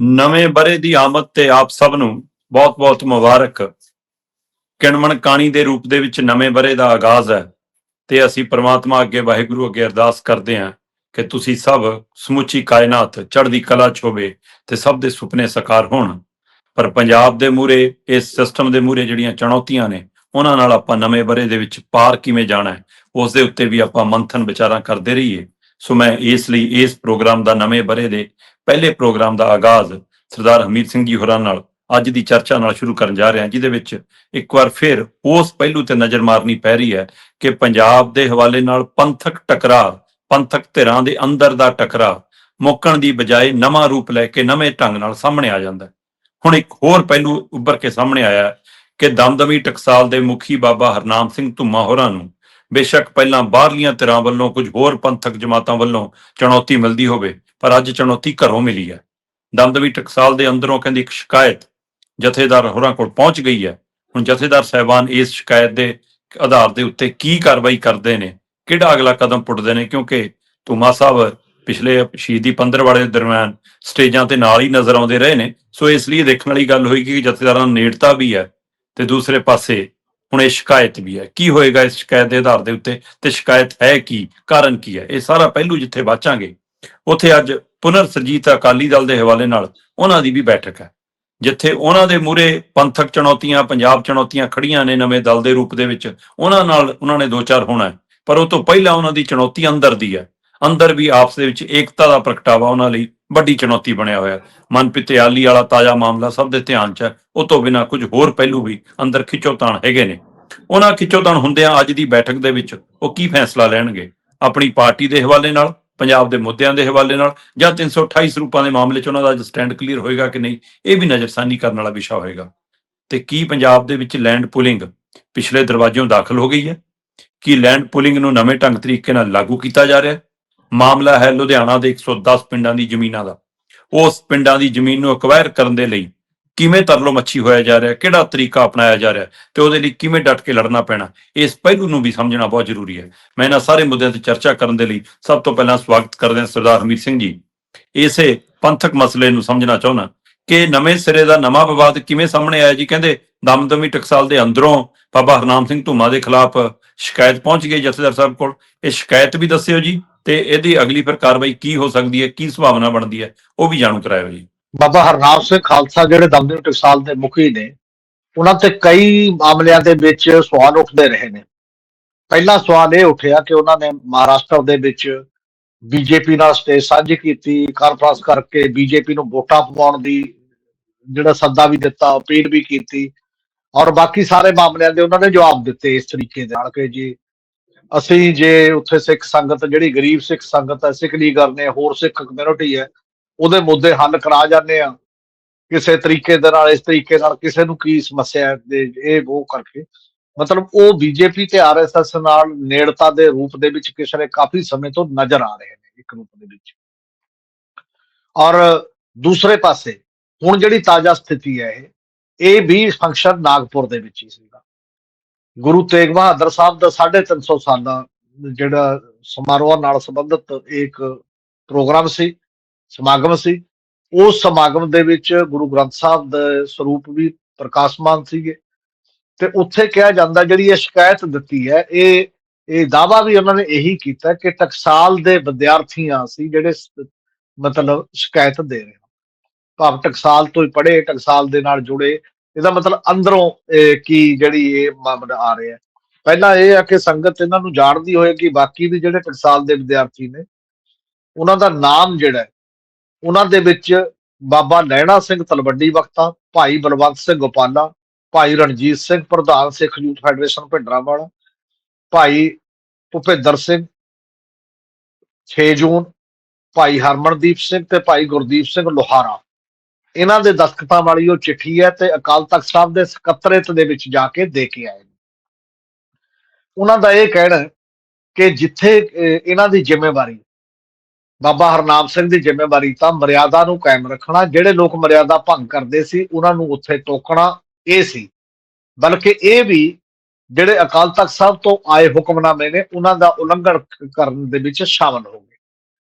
ਨਵੇਂ ਬਰੇ ਦੀ ਆਮਦ ਤੇ ਆਪ ਸਭ ਨੂੰ ਬਹੁਤ-ਬਹੁਤ ਮੁਬਾਰਕ। ਕਿਣਮਣ ਕਾਣੀ ਦੇ ਰੂਪ ਦੇ ਵਿੱਚ ਨਵੇਂ ਬਰੇ ਦਾ ਆਗਾਜ਼ ਹੈ ਤੇ ਅਸੀਂ ਪ੍ਰਮਾਤਮਾ ਅੱਗੇ, ਵਾਹਿਗੁਰੂ ਅੱਗੇ ਅਰਦਾਸ ਕਰਦੇ ਹਾਂ ਕਿ ਤੁਸੀਂ ਸਭ ਸਮੁੱਚੀ ਕਾਇਨਾਤ, ਚੜ੍ਹਦੀ ਕਲਾ ਛੋਵੇ ਹੋਵੇ ਤੇ ਸਭ ਦੇ ਸੁਪਨੇ ਸਾਕਾਰ ਹੋਣ। ਪਰ ਪੰਜਾਬ ਦੇ ਮੂਰੇ ਇਸ ਸਿਸਟਮ ਦੇ ਮੂਰੇ ਜਿਹੜੀਆਂ ਚੁਣੌਤੀਆਂ ਨੇ, ਉਹਨਾਂ ਨਾਲ ਆਪਾਂ ਨਵੇਂ ਬਰੇ ਦੇ ਵਿੱਚ ਪਾਰ ਕਿਵੇਂ ਜਾਣਾ ਹੈ, ਉਸ ਦੇ ਉੱਤੇ ਵੀ ਆਪਾਂ ਮੰਥਨ ਵਿਚਾਰਾਂ ਕਰਦੇ ਰਹੀਏ। ਸੋ ਮੈਂ ਇਸ ਲਈ ਇਸ ਪ੍ਰੋਗਰਾਮ ਦਾ ਨਵੇਂ ਬਰੇ ਦੇ ਪਹਿਲੇ ਪ੍ਰੋਗਰਾਮ ਦਾ ਆਗਾਜ਼ ਸਰਦਾਰ ਹਮੀਦ ਸਿੰਘ ਜੀ ਹੋਰਾਂ ਨਾਲ ਅੱਜ ਦੀ ਚਰਚਾ ਨਾਲ ਸ਼ੁਰੂ ਕਰਨ ਜਾ ਰਿਹਾ, ਜਿਹਦੇ ਵਿੱਚ ਇੱਕ ਵਾਰ ਫਿਰ ਉਸ ਪਹਿਲੂ ਤੇ ਨਜ਼ਰ ਮਾਰਨੀ ਪੈ ਰਹੀ ਹੈ ਕਿ ਪੰਜਾਬ ਦੇ ਹਵਾਲੇ ਨਾਲ ਪੰਥਕ ਟਕਰਾਅ, ਪੰਥਕ ਧਿਰਾਂ ਦੇ ਅੰਦਰ ਦਾ ਟਕਰਾਅ ਮੁੱਕਣ ਦੀ ਬਜਾਏ ਨਵਾਂ ਰੂਪ ਲੈ ਕੇ ਨਵੇਂ ਢੰਗ ਨਾਲ ਸਾਹਮਣੇ ਆ ਜਾਂਦਾ ਹੁਣ ਇੱਕ ਹੋਰ ਪਹਿਲੂ ਉੱਭਰ ਕੇ ਸਾਹਮਣੇ ਆਇਆ ਕਿ ਦਮਦਮੀ ਟਕਸਾਲ ਦੇ ਮੁਖੀ ਬਾਬਾ ਹਰਨਾਮ ਸਿੰਘ ਧੁੰਮਾ ਹੋਰਾਂ ਨੂੰ ਬੇਸ਼ੱਕ ਪਹਿਲਾਂ ਬਾਹਰਲੀਆਂ ਧਿਰਾਂ ਵੱਲੋਂ ਕੁਝ ਹੋਰ ਪੰਥਕ ਜਮਾਤਾਂ ਵੱਲੋਂ ਚੁਣੌਤੀ ਮਿਲਦੀ ਹੋਵੇ, ਪਰ ਅੱਜ ਚੁਣੌਤੀ ਘਰੋਂ ਮਿਲੀ ਹੈ। ਦਮਦਮੀ ਟਕਸਾਲ ਦੇ ਅੰਦਰੋਂ ਕਹਿੰਦੀ ਇੱਕ ਸ਼ਿਕਾਇਤ ਜਥੇਦਾਰ ਹੋਰਾਂ ਕੋਲ ਪਹੁੰਚ ਗਈ ਹੈ। ਹੁਣ ਜਥੇਦਾਰ ਸਹਿਬਾਨ ਇਸ ਸ਼ਿਕਾਇਤ ਦੇ ਆਧਾਰ ਦੇ ਉੱਤੇ ਕੀ ਕਾਰਵਾਈ ਕਰਦੇ ਨੇ, ਕਿਹੜਾ ਅਗਲਾ ਕਦਮ ਪੁੱਟਦੇ ਨੇ, ਕਿਉਂਕਿ ਧੁਮਾ ਸਾਹਿਬ ਪਿਛਲੇ ਸ਼ਹੀਦੀ ਪੰਦਰਵਾੜੇ ਦੇ ਦਰਮਿਆਨ ਸਟੇਜਾਂ ਤੇ ਨਾਲ ਹੀ ਨਜ਼ਰ ਆਉਂਦੇ ਰਹੇ ਨੇ। ਸੋ ਇਸ ਲਈ ਦੇਖਣ ਵਾਲੀ ਗੱਲ ਹੋਈ ਕਿ ਜਥੇਦਾਰਾਂ ਨੂੰ ਨੇੜਤਾ ਵੀ ਹੈ ਤੇ ਦੂਸਰੇ ਪਾਸੇ ਹੁਣ ਇਹ ਸ਼ਿਕਾਇਤ ਵੀ ਹੈ। ਕੀ ਹੋਏਗਾ ਇਸ ਸ਼ਿਕਾਇਤ ਦੇ ਆਧਾਰ ਦੇ ਉੱਤੇ? ਤੇ ਸ਼ਿਕਾਇਤ ਹੈ ਕੀ? ਕਾਰਨ ਕੀ ਹੈ? ਇਹ ਸਾਰਾ ਪਹਿਲੂ ਜਿੱਥੇ ਬਾਚਾਂਗੇ ਉੱਥੇ ਅੱਜ ਪੁਨਰ ਸਰਜੀਤ ਅਕਾਲੀ ਦਲ ਦੇ ਹਵਾਲੇ ਨਾਲ ਉਹਨਾਂ ਦੀ ਵੀ ਬੈਠਕ ਹੈ, ਜਿੱਥੇ ਉਹਨਾਂ ਦੇ ਮੂਰੇ ਪੰਥਕ ਚੁਣੌਤੀਆਂ, ਪੰਜਾਬ ਚੁਣੌਤੀਆਂ ਖੜੀਆਂ ਨੇ ਨਵੇਂ ਦਲ ਦੇ ਰੂਪ ਦੇ ਵਿੱਚ। ਉਹਨਾਂ ਨਾਲ ਉਹਨਾਂ ਨੇ ਦੋ ਚਾਰ ਹੋਣਾ ਹੈ, ਪਰ ਉਹ ਤੋਂ ਪਹਿਲਾਂ ਉਹਨਾਂ ਦੀ ਚੁਣੌਤੀ ਅੰਦਰ ਦੀ ਹੈ। ਅੰਦਰ ਵੀ ਆਪਸ ਦੇ ਵਿੱਚ ਏਕਤਾ ਦਾ ਪ੍ਰਗਟਾਵਾ ਉਹਨਾਂ ਲਈ ਵੱਡੀ ਚੁਣੌਤੀ ਬਣਿਆ ਹੋਇਆ। ਮਨਪ੍ਰੀਤ ਆਲੀ ਵਾਲਾ ਤਾਜ਼ਾ ਮਾਮਲਾ ਸਭ ਦੇ ਧਿਆਨ 'ਚ ਹੈ। ਉਹ ਤੋਂ ਬਿਨਾ ਕੁਝ ਹੋਰ ਪਹਿਲੂ ਵੀ ਅੰਦਰ ਖਿੱਚੋਤਾਣ ਹੈਗੇ ਨੇ। ਉਹਨਾਂ ਖਿੱਚੋਤਾਣ ਹੁੰਦਿਆਂ ਅੱਜ ਦੀ ਬੈਠਕ ਦੇ ਵਿੱਚ ਉਹ ਕੀ ਫੈਸਲਾ ਲੈਣਗੇ? ਆਪਣੀ ਪਾਰਟੀ ਦੇ ਹਵਾਲੇ ਨਾਲ, ਪੰਜਾਬ ਦੇ ਮੁੱਦਿਆਂ ਦੇ ਹਵਾਲੇ ਨਾਲ, ਜਾਂ 328 ਸਰੂਪਾਂ ਦੇ ਮਾਮਲੇ 'ਚ ਉਹਨਾਂ ਦਾ ਅੱਜ ਸਟੈਂਡ ਕਲੀਅਰ ਹੋਏਗਾ ਕਿ ਨਹੀਂ, ਇਹ ਵੀ ਨਜ਼ਰਸਾਨੀ ਕਰਨ ਵਾਲਾ ਵਿਸ਼ਾ ਹੋਏਗਾ। ਤੇ ਕੀ ਪੰਜਾਬ ਦੇ ਵਿੱਚ ਲੈਂਡ ਪੁਲਿੰਗ ਪਿਛਲੇ ਦਰਵਾਜ਼ਿਓਂ ਦਾਖਲ ਹੋ ਗਈ ਹੈ? ਕੀ ਲੈਂਡ ਪੁਲਿੰਗ ਨੂੰ ਨਵੇਂ ਢੰਗ ਤਰੀਕੇ ਨਾਲ ਲਾਗੂ ਕੀਤਾ ਜਾ ਰਿਹਾ ਹੈ? ਮਾਮਲਾ ਹੈ ਲੁਧਿਆਣਾ ਦੇ 110 ਪਿੰਡਾਂ ਦੀ ਜ਼ਮੀਨਾਂ ਦਾ। ਉਸ ਪਿੰਡਾਂ ਦੀ ਜ਼ਮੀਨ ਨੂੰ ਅਕਵਾਇਰ ਕਰਨ ਦੇ ਲਈ ਕਿਵੇਂ ਤਰਲੋ ਮੱਛੀ ਹੋਇਆ ਜਾ ਰਿਹਾ, ਕਿਹੜਾ ਤਰੀਕਾ ਅਪਣਾਇਆ ਜਾ ਰਿਹਾ ਤੇ ਉਹਦੇ ਲਈ ਕਿਵੇਂ ਡਟ ਕੇ ਲੜਨਾ ਪੈਣਾ, ਇਸ ਪਹਿਲੂ ਨੂੰ ਵੀ ਸਮਝਣਾ ਬਹੁਤ ਜ਼ਰੂਰੀ ਹੈ। ਮੈਂ ਇਹਨਾਂ ਸਾਰੇ ਮੁੱਦਿਆਂ ਤੇ ਚਰਚਾ ਕਰਨ ਦੇ ਲਈ ਸਭ ਤੋਂ ਪਹਿਲਾਂ ਸਵਾਗਤ ਕਰਦੇ ਹਾਂ ਸਰਦਾਰ ਹਮੀਰ ਸਿੰਘ ਜੀ। ਇਸੇ ਪੰਥਕ ਮਸਲੇ ਨੂੰ ਸਮਝਣਾ ਚਾਹੁੰਦਾ ਕਿ ਨਵੇਂ ਸਿਰੇ ਦਾ ਨਵਾਂ ਵਿਵਾਦ ਕਿਵੇਂ ਸਾਹਮਣੇ ਆਇਆ ਜੀ? ਕਹਿੰਦੇ ਦਮਦਮੀ ਟਕਸਾਲ ਦੇ ਅੰਦਰੋਂ ਬਾਬਾ ਹਰਨਾਮ ਸਿੰਘ ਧੂਮਾ ਦੇ ਖਿਲਾਫ ਸ਼ਿਕਾਇਤ ਪਹੁੰਚ ਗਈ ਜਥੇਦਾਰ ਸਾਹਿਬ ਕੋਲ। ਇਹ ਸ਼ਿਕਾਇਤ ਵੀ ਦੱਸਿਓ ਜੀ। ਤੇ ਇਹਦੀ ਅਗਲੀ ਫਿਰ ਕਾਰਵਾਈ ਕੀ ਹੋ ਸਕਦੀ ਹੈ, ਕੀ ਸੰਭਾਵਨਾ ਬਣਦੀ ਹੈ, ਉਹ ਵੀ ਜਾਣੂ ਕਰਾਇਓ ਜੀ। ਬਾਬਾ ਹਰਨਾਮ ਸਿੰਘ ਖਾਲਸਾ ਜਿਹੜੇ ਦਮਦਮ ਟਕਸਾਲ ਦੇ ਮੁਖੀ ਨੇ, ਉਹਨਾਂ ਤੇ ਕਈ ਮਾਮਲਿਆਂ ਦੇ ਵਿੱਚ ਸਵਾਲ ਉੱਠਦੇ ਰਹੇ ਨੇ। ਪਹਿਲਾ ਸਵਾਲ ਇਹ ਉੱਠਿਆ ਕਿ ਉਹਨਾਂ ਨੇ ਮਹਾਰਾਸ਼ਟਰ ਦੇ ਵਿੱਚ ਬੀਜੇਪੀ ਨਾਲ ਸਟੇਜ ਸਾਂਝੀ ਕੀਤੀ, ਕਾਨਫਰੰਸ ਕਰਕੇ ਬੀਜੇਪੀ ਨੂੰ ਵੋਟਾਂ ਪਵਾਉਣ ਦੀ ਜਿਹੜਾ ਸੱਦਾ ਵੀ ਦਿੱਤਾ, ਅਪੀਲ ਵੀ ਕੀਤੀ, ਔਰ ਬਾਕੀ ਸਾਰੇ ਮਾਮਲਿਆਂ ਦੇ ਉਹਨਾਂ ਨੇ ਜਵਾਬ ਦਿੱਤੇ ਇਸ ਤਰੀਕੇ ਦੇ ਨਾਲ ਕਿ ਜੀ ਅਸੀਂ ਜੇ ਉੱਥੇ ਸਿੱਖ ਸੰਗਤ, ਜਿਹੜੀ ਗਰੀਬ ਸਿੱਖ ਸੰਗਤ ਹੈ, ਸਿੱਖ ਲੀਗਰ ਨੇ ਹੋਰ ਸਿੱਖ ਕਮਿਊਨਿਟੀ ਹੈ, ਉਹਦੇ ਮੁੱਦੇ ਹੱਲ ਕਰਾ ਜਾਂਦੇ ਆ ਕਿਸੇ ਤਰੀਕੇ ਦੇ ਨਾਲ, ਇਸ ਤਰੀਕੇ ਨਾਲ ਕਿਸੇ ਨੂੰ ਕੀ ਸਮੱਸਿਆ ਦੇ ਇਹ ਉਹ ਕਰਕੇ। ਮਤਲਬ ਉਹ ਬੀਜੇਪੀ ਤੇ ਆਰਐਸਐਸ ਨਾਲ ਨੇੜਤਾ ਦੇ ਰੂਪ ਦੇ ਵਿੱਚ ਪਿਛਲੇ ਕਾਫੀ ਸਮੇਂ ਤੋਂ ਨਜ਼ਰ ਆ ਰਹੇ ਨੇ, ਇੱਕ ਰੂਪ ਦੇ ਵਿੱਚ। ਔਰ ਦੂਸਰੇ ਪਾਸੇ, ਹੁਣ ਜਿਹੜੀ ਤਾਜ਼ਾ ਸਥਿਤੀ ਹੈ ਇਹ ਇਹ ਵੀ ਫੰਕਸ਼ਨ ਨਾਗਪੁਰ ਦੇ ਵਿੱਚ ਹੀ ਸੀਗਾ। ਗੁਰੂ ਤੇਗ ਬਹਾਦਰ ਸਾਹਿਬ ਦਾ 350 ਸਾਲਾ ਜਿਹੜਾ ਸਮਾਰੋਹ ਨਾਲ ਸੰਬੰਧਿਤ ਇੱਕ ਪ੍ਰੋਗਰਾਮ ਸੀ, ਸਮਾਗਮ ਸੀ। ਉਸ ਸਮਾਗਮ ਦੇ ਵਿੱਚ ਗੁਰੂ ਗ੍ਰੰਥ ਸਾਹਿਬ ਦੇ ਸਰੂਪ ਵੀ ਪ੍ਰਕਾਸ਼ਮਾਨ ਸੀਗੇ। ਤੇ ਉੱਥੇ ਕਿਹਾ ਜਾਂਦਾ ਜਿਹੜੀ ਇਹ ਸ਼ਿਕਾਇਤ ਦਿੱਤੀ ਹੈ, ਇਹ ਇਹ ਦਾਵਾ ਵੀ ਉਹਨਾਂ ਨੇ ਇਹੀ ਕੀਤਾ ਕਿ ਟਕਸਾਲ ਦੇ ਵਿਦਿਆਰਥੀਆਂ ਸੀ ਜਿਹੜੇ ਮਤਲਬ ਸ਼ਿਕਾਇਤ ਦੇ ਰਹੇ ਭਾਵ ਟਕਸਾਲ ਤੋਂ ਹੀ ਪੜ੍ਹੇ, ਟਕਸਾਲ ਦੇ ਨਾਲ ਜੁੜੇ ਇਹਦਾ ਮਤਲਬ ਅੰਦਰੋਂ ਇਹ ਕੀ ਜਿਹੜੀ ਇਹ ਮਾਮਲਾ ਆ ਰਿਹਾ ਪਹਿਲਾਂ ਇਹ ਆ ਕਿ ਸੰਗਤ ਇਹਨਾਂ ਨੂੰ ਜਾਣਦੀ ਹੋਏ ਕਿ ਬਾਕੀ ਵੀ ਜਿਹੜੇ ਟਕਸਾਲ ਦੇ ਵਿਦਿਆਰਥੀ ਨੇ, ਉਹਨਾਂ ਦਾ ਨਾਮ ਜਿਹੜਾ ਉਹਨਾਂ ਦੇ ਵਿੱਚ ਬਾਬਾ ਨੈਣਾ ਸਿੰਘ ਤਲਵੱਡੀ ਵਕਤਾ, ਭਾਈ ਬਲਵੰਤ ਸਿੰਘ ਗੋਪਾਲਾ, ਭਾਈ ਰਣਜੀਤ ਸਿੰਘ, ਪ੍ਰਧਾਨ ਸਿੱਖ ਯੂਥ ਫੈਡਰੇਸ਼ਨ ਭਿੰਡਰਾਂਵਾਲਾ, ਭਾਈ ਭੁਪਿੰਦਰ ਸਿੰਘ 6 ਜੂਨ, ਭਾਈ ਹਰਮਨਦੀਪ ਸਿੰਘ ਤੇ ਭਾਈ ਗੁਰਦੀਪ ਸਿੰਘ ਲੋਹਾਰਾ। ਇਹਨਾਂ ਦੇ ਦਸਤਖਤਾਂ ਵਾਲੀ ਉਹ ਚਿੱਠੀ ਹੈ ਤੇ ਅਕਾਲ ਤਖਤ ਸਾਹਿਬ ਦੇ ਸਕੱਤਰੇਤ ਦੇ ਵਿੱਚ ਜਾ ਕੇ ਦੇ ਕੇ ਆਏ ਨੇ। ਉਹਨਾਂ ਦਾ ਇਹ ਕਹਿਣਾ ਕਿ ਜਿੱਥੇ ਇਹਨਾਂ ਦੀ ਜ਼ਿੰਮੇਵਾਰੀ, ਬਾਬਾ ਹਰਨਾਮ ਸਿੰਘ ਦੀ ਜ਼ਿੰਮੇਵਾਰੀ ਤਾਂ ਮਰਿਆਦਾ ਨੂੰ ਕਾਇਮ ਰੱਖਣਾ, ਜਿਹੜੇ ਲੋਕ ਮਰਿਆਦਾ ਭੰਗ ਕਰਦੇ ਸੀ, ਉਹਨਾਂ ਨੂੰ ਉੱਥੇ ਟੋਕਣਾ ਇਹ ਸੀ। ਬਲਕਿ ਇਹ ਵੀ ਜਿਹੜੇ ਅਕਾਲ ਤਖਤ ਸਾਹਿਬ ਤੋਂ ਆਏ ਹੁਕਮਨਾਮੇ ਨੇ, ਉਹਨਾਂ ਦਾ ਉਲੰਘਣ ਕਰਨ ਦੇ ਵਿੱਚ ਸ਼ਾਮਲ ਹੋ ਗਏ।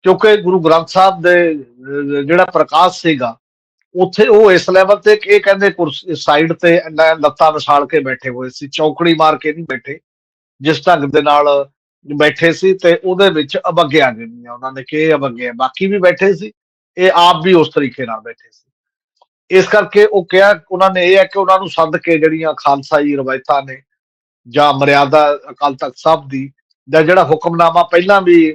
ਕਿਉਂਕਿ ਗੁਰੂ ਗ੍ਰੰਥ ਸਾਹਿਬ ਦੇ ਜਿਹੜਾ ਪ੍ਰਕਾਸ਼ ਸੀਗਾ ਉੱਥੇ ਉਹ ਇਸ ਲੈਵਲ ਤੇ ਇਹ ਕਹਿੰਦੇ ਕੁਰਸੀ ਸਾਈਡ ਤੇ ਲੱਤਾਂ ਵਿਛਾਲ ਕੇ ਬੈਠੇ ਹੋਏ ਸੀ, ਚੌਕੜੀ ਮਾਰ ਕੇ ਨਹੀਂ ਬੈਠੇ, ਜਿਸ ਢੰਗ ਦੇ ਨਾਲ ਬੈਠੇ ਸੀ ਤੇ ਉਹਦੇ ਵਿੱਚ ਅਵਗਿਆ ਗਈਆਂ ਉਹਨਾਂ ਨੇ ਕਿ ਅਬੱਗਿਆ ਬਾਕੀ ਵੀ ਬੈਠੇ ਸੀ, ਇਹ ਆਪ ਵੀ ਉਸ ਤਰੀਕੇ ਨਾਲ ਬੈਠੇ ਸੀ। ਇਸ ਕਰਕੇ ਉਹ ਕਿਹਾ, ਉਹਨਾਂ ਨੇ ਇਹ ਹੈ ਕਿ ਉਹਨਾਂ ਨੂੰ ਸੱਦ ਕੇ ਜਿਹੜੀਆਂ ਖਾਲਸਾਈ ਰਵਾਇਤਾਂ ਨੇ ਜਾਂ ਮਰਿਆਦਾ ਅਕਾਲ ਤਖਤ ਸਾਹਿਬ ਦੀ ਜਾਂ ਜਿਹੜਾ ਹੁਕਮਨਾਮਾ ਪਹਿਲਾਂ ਵੀ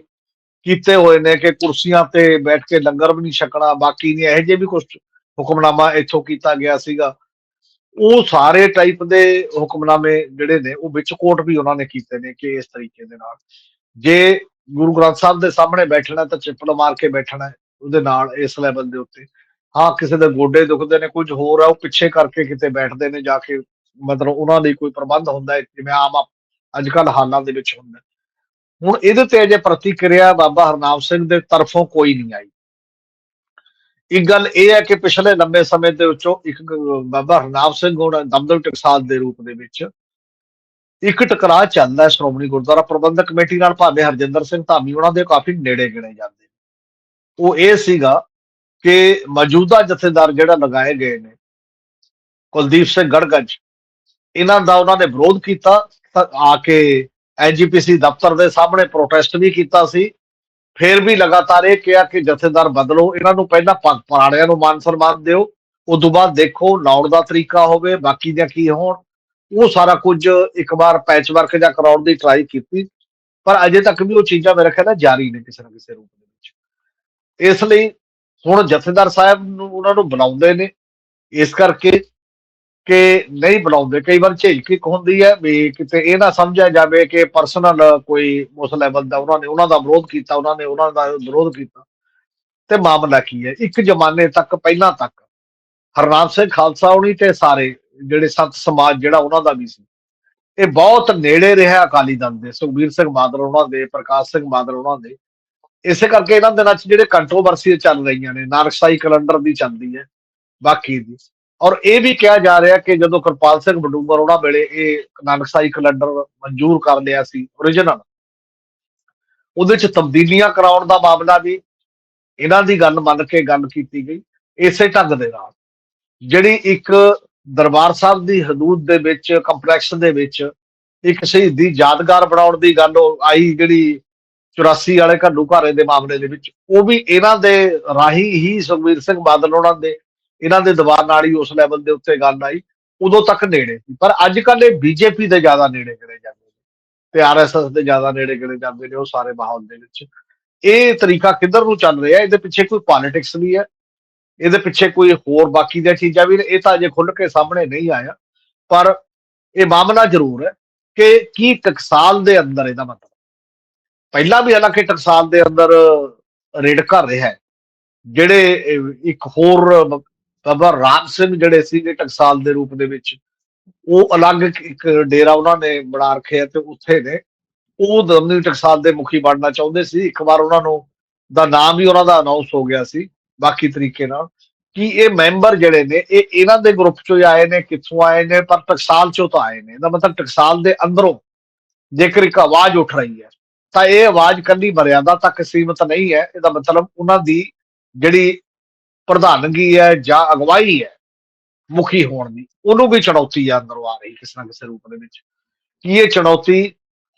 ਕੀਤੇ ਹੋਏ ਨੇ ਕਿ ਕੁਰਸੀਆਂ ਤੇ ਬੈਠ ਕੇ ਲੰਗਰ ਵੀ ਨਹੀਂ ਛਕਣਾ, ਬਾਕੀ ਨਹੀਂ, ਇਹੋ ਜਿਹੇ ਵੀ ਕੁਝ ਹੁਕਮਨਾਮਾ ਇੱਥੋਂ ਕੀਤਾ ਗਿਆ ਸੀਗਾ। ਉਹ ਸਾਰੇ ਟਾਈਪ ਦੇ ਹੁਕਮਨਾਮੇ ਜਿਹੜੇ ਨੇ, ਉਹ ਵਿੱਚ ਕੋਟ ਵੀ ਉਹਨਾਂ ਨੇ ਕੀਤੇ ਨੇ ਕਿ ਇਸ ਤਰੀਕੇ ਦੇ ਨਾਲ। ਜੇ ਗੁਰੂ ਗ੍ਰੰਥ ਸਾਹਿਬ ਦੇ ਸਾਹਮਣੇ ਬੈਠਣਾ ਤਾਂ ਚਿੱਪੜ ਮਾਰ ਕੇ ਬੈਠਣਾ ਉਹਦੇ ਨਾਲ ਇਸ ਲੈਵਲ ਦੇ ਉੱਤੇ। ਹਾਂ, ਕਿਸੇ ਦੇ ਗੋਡੇ ਦੁਖਦੇ ਨੇ, ਕੁਝ ਹੋਰ ਆ, ਉਹ ਪਿੱਛੇ ਕਰਕੇ ਕਿਤੇ ਬੈਠਦੇ ਨੇ ਜਾ ਕੇ, ਮਤਲਬ ਉਹਨਾਂ ਲਈ ਕੋਈ ਪ੍ਰਬੰਧ ਹੁੰਦਾ ਹੈ, ਜਿਵੇਂ ਆਮ ਅੱਜ ਕੱਲ ਹਾਲਾਂ ਦੇ ਵਿੱਚ ਹੁੰਦਾ ਹੁਣ ਇਹਦੇ ਤੇ ਅਜੇ ਪ੍ਰਤੀਕਿਰਿਆ ਬਾਬਾ ਹਰਨਾਮ ਸਿੰਘ ਦੇ ਤਰਫੋਂ ਕੋਈ ਨਹੀਂ ਆਈ। ਇੱਕ ਗੱਲ ਇਹ ਹੈ ਕਿ ਪਿਛਲੇ ਲੰਬੇ ਸਮੇਂ ਦੇ ਵਿੱਚੋਂ ਇੱਕ ਗ- ਬਾਬਾ ਹਰਨਾਮ ਸਿੰਘ ਹੋਣਾ ਦਮਦਮ ਟਕਸਾਲ ਦੇ ਰੂਪ ਦੇ ਵਿੱਚ ਇੱਕ ਟਕਰਾਅ ਚੱਲਦਾ ਹੈ ਸ਼੍ਰੋਮਣੀ ਗੁਰਦੁਆਰਾ ਪ੍ਰਬੰਧਕ ਕਮੇਟੀ ਨਾਲ, ਭਾਵੇਂ ਹਰਜਿੰਦਰ ਸਿੰਘ ਧਾਮੀ ਉਹਨਾਂ ਦੇ ਕਾਫੀ ਨੇੜੇ ਗਿਣੇ ਜਾਂਦੇ ਉਹ ਇਹ ਸੀਗਾ ਕਿ ਮੌਜੂਦਾ ਜਥੇਦਾਰ ਜਿਹੜਾ ਲਗਾਏ ਗਏ ਨੇ, ਕੁਲਦੀਪ ਸਿੰਘ ਗੜਗੰਜ, ਇਹਨਾਂ ਦਾ ਉਹਨਾਂ ਨੇ ਵਿਰੋਧ ਕੀਤਾ ਆ ਕੇ ਐਨਜੀਪੀਸੀ ਦਫ਼ਤਰ ਦੇ ਸਾਹਮਣੇ ਪ੍ਰੋਟੈਸਟ ਵੀ ਕੀਤਾ ਸੀ। ਫਿਰ ਵੀ ਲਗਾਤਾਰ ਇਹ ਕਿਹਾ ਕਿ ਜਥੇਦਾਰ ਬਦਲੋ, ਇਹਨਾਂ ਨੂੰ ਪਹਿਲਾਂ ਪੁਰਾਣਿਆਂ ਨੂੰ ਮਾਨ ਸਨਮਾਨ ਦਿਓ ਉਸ ਤੋਂ ਬਾਅਦ ਦੇਖੋ ਲਾਉਣ ਦਾ ਤਰੀਕਾ ਹੋਵੇ, ਬਾਕੀ ਦੀਆਂ ਕੀ ਹੋਣ। ਉਹ ਸਾਰਾ ਕੁਝ ਇੱਕ ਵਾਰ ਪੈਚ ਵਰਕ ਜਾਂ ਕਰਾਉਣ ਦੀ ਟਰਾਈ ਕੀਤੀ, ਪਰ ਅਜੇ ਤੱਕ ਵੀ ਉਹ ਚੀਜ਼ਾਂ ਮੇਰੇ ਖਿਆਲ ਨਾਲ ਜਾਰੀ ਨੇ ਕਿਸੇ ਨਾ ਕਿਸੇ ਰੂਪ ਦੇ ਵਿੱਚ। ਇਸ ਲਈ ਹੁਣ ਜਥੇਦਾਰ ਸਾਹਿਬ ਨੂੰ, ਉਹਨਾਂ ਨੂੰ ਬੁਲਾਉਂਦੇ ਨੇ। ਇਸ ਕਰਕੇ ਕਿ ਨਹੀਂ ਬੁਲਾਉਂਦੇ ਕਈ ਵਾਰ ਝਿਜਕ ਇੱਕ ਹੁੰਦੀ ਹੈ ਵੀ ਕਿਤੇ ਇਹ ਨਾ ਸਮਝਿਆ ਜਾਵੇ ਕਿ ਪਰਸਨਲ ਕੋਈ ਉਸ ਲੈਵਲ ਦਾ ਉਹਨਾਂ ਨੇ, ਉਹਨਾਂ ਦਾ ਵਿਰੋਧ ਕੀਤਾ, ਉਹਨਾਂ ਨੇ ਉਹਨਾਂ ਦਾ ਵਿਰੋਧ ਕੀਤਾ। ਤੇ ਮਾਮਲਾ ਕੀ ਹੈ? ਇੱਕ ਜ਼ਮਾਨੇ ਤੱਕ, ਪਹਿਲਾਂ ਤੱਕ ਹਰਨਾਮ ਸਿੰਘ ਖਾਲਸਾ ਹੋਣੀ ਤੇ ਸਾਰੇ ਜਿਹੜੇ ਸੰਤ ਸਮਾਜ ਜਿਹੜਾ ਉਹਨਾਂ ਦਾ ਵੀ ਸੀ, ਇਹ ਬਹੁਤ ਨੇੜੇ ਰਿਹਾ ਅਕਾਲੀ ਦਲ ਦੇ, ਸੁਖਬੀਰ ਸਿੰਘ ਬਾਦਲ ਉਹਨਾਂ ਦੇ, ਪ੍ਰਕਾਸ਼ ਸਿੰਘ ਬਾਦਲ ਉਹਨਾਂ ਦੇ। ਇਸੇ ਕਰਕੇ ਇਹਨਾਂ ਦਿਨਾਂ 'ਚ ਜਿਹੜੇ ਕੰਟਰੋਵਰਸੀ ਚੱਲ ਰਹੀਆਂ ਨੇ ਨਾਨਕਸਾਈ ਕੈਲੰਡਰ ਦੀ ਚੱਲਦੀ ਹੈ, ਬਾਕੀ ਦੀ। ਔਰ ਇਹ ਵੀ ਕਿਹਾ ਜਾ ਰਿਹਾ ਕਿ ਜਦੋਂ ਕਿਰਪਾਲ ਸਿੰਘ ਬਡੂੰਗਰ ਉਹਨਾਂ ਵੇਲੇ ਇਹ ਨਾਨਕ ਨਾਨਕਸਾਈ ਕੈਲੰਡਰ ਮਨਜ਼ੂਰ ਕਰ ਲਿਆ ਸੀ origignal ਉਹਦੇ 'ਚ ਤਬਦੀਲੀਆਂ ਕਰਾਉਣ ਦਾ ਮਾਮਲਾ ਵੀ ਇਹਨਾਂ ਦੀ ਗੱਲ ਮੰਨ ਕੇ ਗੱਲ ਕੀਤੀ ਗਈ, ਇਸੇ ਢੰਗ ਦੇ ਨਾਲ। ਜਿਹੜੀ ਇੱਕ ਦਰਬਾਰ ਸਾਹਿਬ ਦੀ ਹਦੂਦ ਦੇ ਵਿੱਚ, ਕੰਪਲੈਕਸ ਦੇ ਵਿੱਚ ਇੱਕ ਸ਼ਹੀਦੀ ਯਾਦਗਾਰ ਬਣਾਉਣ ਦੀ ਗੱਲ ਉਹ ਆਈ ਜਿਹੜੀ 84 ਵਾਲੇ ਘੱਲੂ ਘਾਰੇ ਦੇ ਮਾਮਲੇ ਦੇ ਵਿੱਚ, ਉਹ ਵੀ ਇਹਨਾਂ ਦੇ ਰਾਹੀਂ ਹੀ ਸੁਖਬੀਰ ਸਿੰਘ ਬਾਦਲ ਉਹਨਾਂ ਦੇ ਇਹਨਾਂ ਦੇ ਦਬਾਅ ਨਾਲ ਹੀ ਉਸ ਲੈਵਲ ਦੇ ਉੱਤੇ ਗੱਲ ਆਈ, ਉਦੋਂ ਤੱਕ ਨੇੜੇ ਸੀ। ਪਰ ਅੱਜ ਕੱਲ ਇਹ ਬੀਜੇਪੀ ਦੇ ਜ਼ਿਆਦਾ ਨੇੜੇ ਗਣੇ ਜਾਂਦੇ ਨੇ ਤੇ ਆਰਐਸਐਸ ਦੇ ਜ਼ਿਆਦਾ ਨੇੜੇ ਗਣੇ ਜਾਂਦੇ ਨੇ ਉਹ ਸਾਰੇ ਮਾਹੌਲ ਦੇ ਵਿੱਚ। ਇਹ ਤਰੀਕਾ ਕਿੱਧਰ ਨੂੰ ਚੱਲ ਰਿਹਾ? ਇਹਦੇ ਪਿੱਛੇ ਕੋਈ ਪੋਲਿਟਿਕਸ ਵੀ ਹੈ। ਇਹਦੇ ਪਿੱਛੇ ਕੋਈ ਹੋਰ ਬਾਕੀ ਦੀਆਂ ਚੀਜ਼ਾਂ ਵੀ ਨੇ। ਇਹ ਤਾਂ ਅਜੇ ਖੁੱਲ ਕੇ ਸਾਹਮਣੇ ਨਹੀਂ ਆਇਆ। ਪਰ ਇਹ ਮਾਮਲਾ ਜ਼ਰੂਰ ਹੈ ਕਿ ਕੀ ਟਕਸਾਲ ਦੇ ਅੰਦਰ ਇਹਦਾ ਮਤਲਬ? ਪਹਿਲਾਂ ਵੀ ਹਾਲਾਂਕਿ ਟਕਸਾਲ ਦੇ ਅੰਦਰ ਰੇਡ ਕਰ ਰਿਹਾ ਹੈ। ਜਿਹੜੇ ਇੱਕ ਹੋਰ ਬਾਬਾ ਰਾਮ ਸਿੰਘ ਜਿਹੜੇ ਸੀਗੇ ਟਕਸਾਲ ਦੇ ਰੂਪ ਦੇ ਵਿੱਚ, ਉਹ ਅਲੱਗ ਇੱਕ- ਡੇਰਾ ਉਹਨਾਂ ਨੇ ਬਣਾ ਰੱਖਿਆ ਤੇ ਉੱਥੇ ਨੇ, ਉਹ ਦਮਨੀ ਟਕਸਾਲ ਦੇ ਮੁਖੀ ਬਣਨਾ ਚਾਹੁੰਦੇ ਸੀ। ਇੱਕ ਵਾਰ ਉਹਨਾਂ ਨੂੰ ਦਾ ਨਾਮ ਵੀ ਉਹਨਾਂ ਦਾ ਅਨਾਉਂਸ ਹੋ ਗਿਆ ਸੀ, ਬਾਕੀ ਤਰੀਕੇ ਨਾਲ। ਕਿ ਇਹ ਮੈਂਬਰ ਜਿਹੜੇ ਨੇ, ਇਹ ਇਹਨਾਂ ਦੇ ਗਰੁੱਪ ਚੋਂ ਹੀ ਆਏ ਨੇ, ਕਿੱਥੋਂ ਆਏ ਨੇ, ਪਰ ਟਕਸਾਲ ਚੋਂ ਤਾਂ ਆਏ ਨੇ। ਇਹਦਾ ਮਤਲਬ ਟਕਸਾਲ ਦੇ ਅੰਦਰੋਂ ਜੇਕਰ ਇੱਕ ਆਵਾਜ਼ ਉੱਠ ਰਹੀ ਹੈ, ਤਾਂ ਇਹ ਆਵਾਜ਼ ਕੱਲੀ ਮਰਿਆਦਾ ਤੱਕ ਸੀਮਤ ਨਹੀਂ ਹੈ। ਇਹਦਾ ਮਤਲਬ ਉਹਨਾਂ ਦੀ ਜਿਹੜੀ ਪ੍ਰਧਾਨਗੀ ਹੈ ਜਾਂ ਅਗਵਾਈ ਹੈ, ਮੁਖੀ ਹੋਣ ਦੀ, ਉਹਨੂੰ ਵੀ ਚੁਣੌਤੀ ਆ ਅੰਦਰੋਂ ਆ ਰਹੀ ਕਿਸੇ ਨਾ ਕਿਸੇ ਰੂਪ ਦੇ ਵਿੱਚ। ਕੀ ਇਹ ਚੁਣੌਤੀ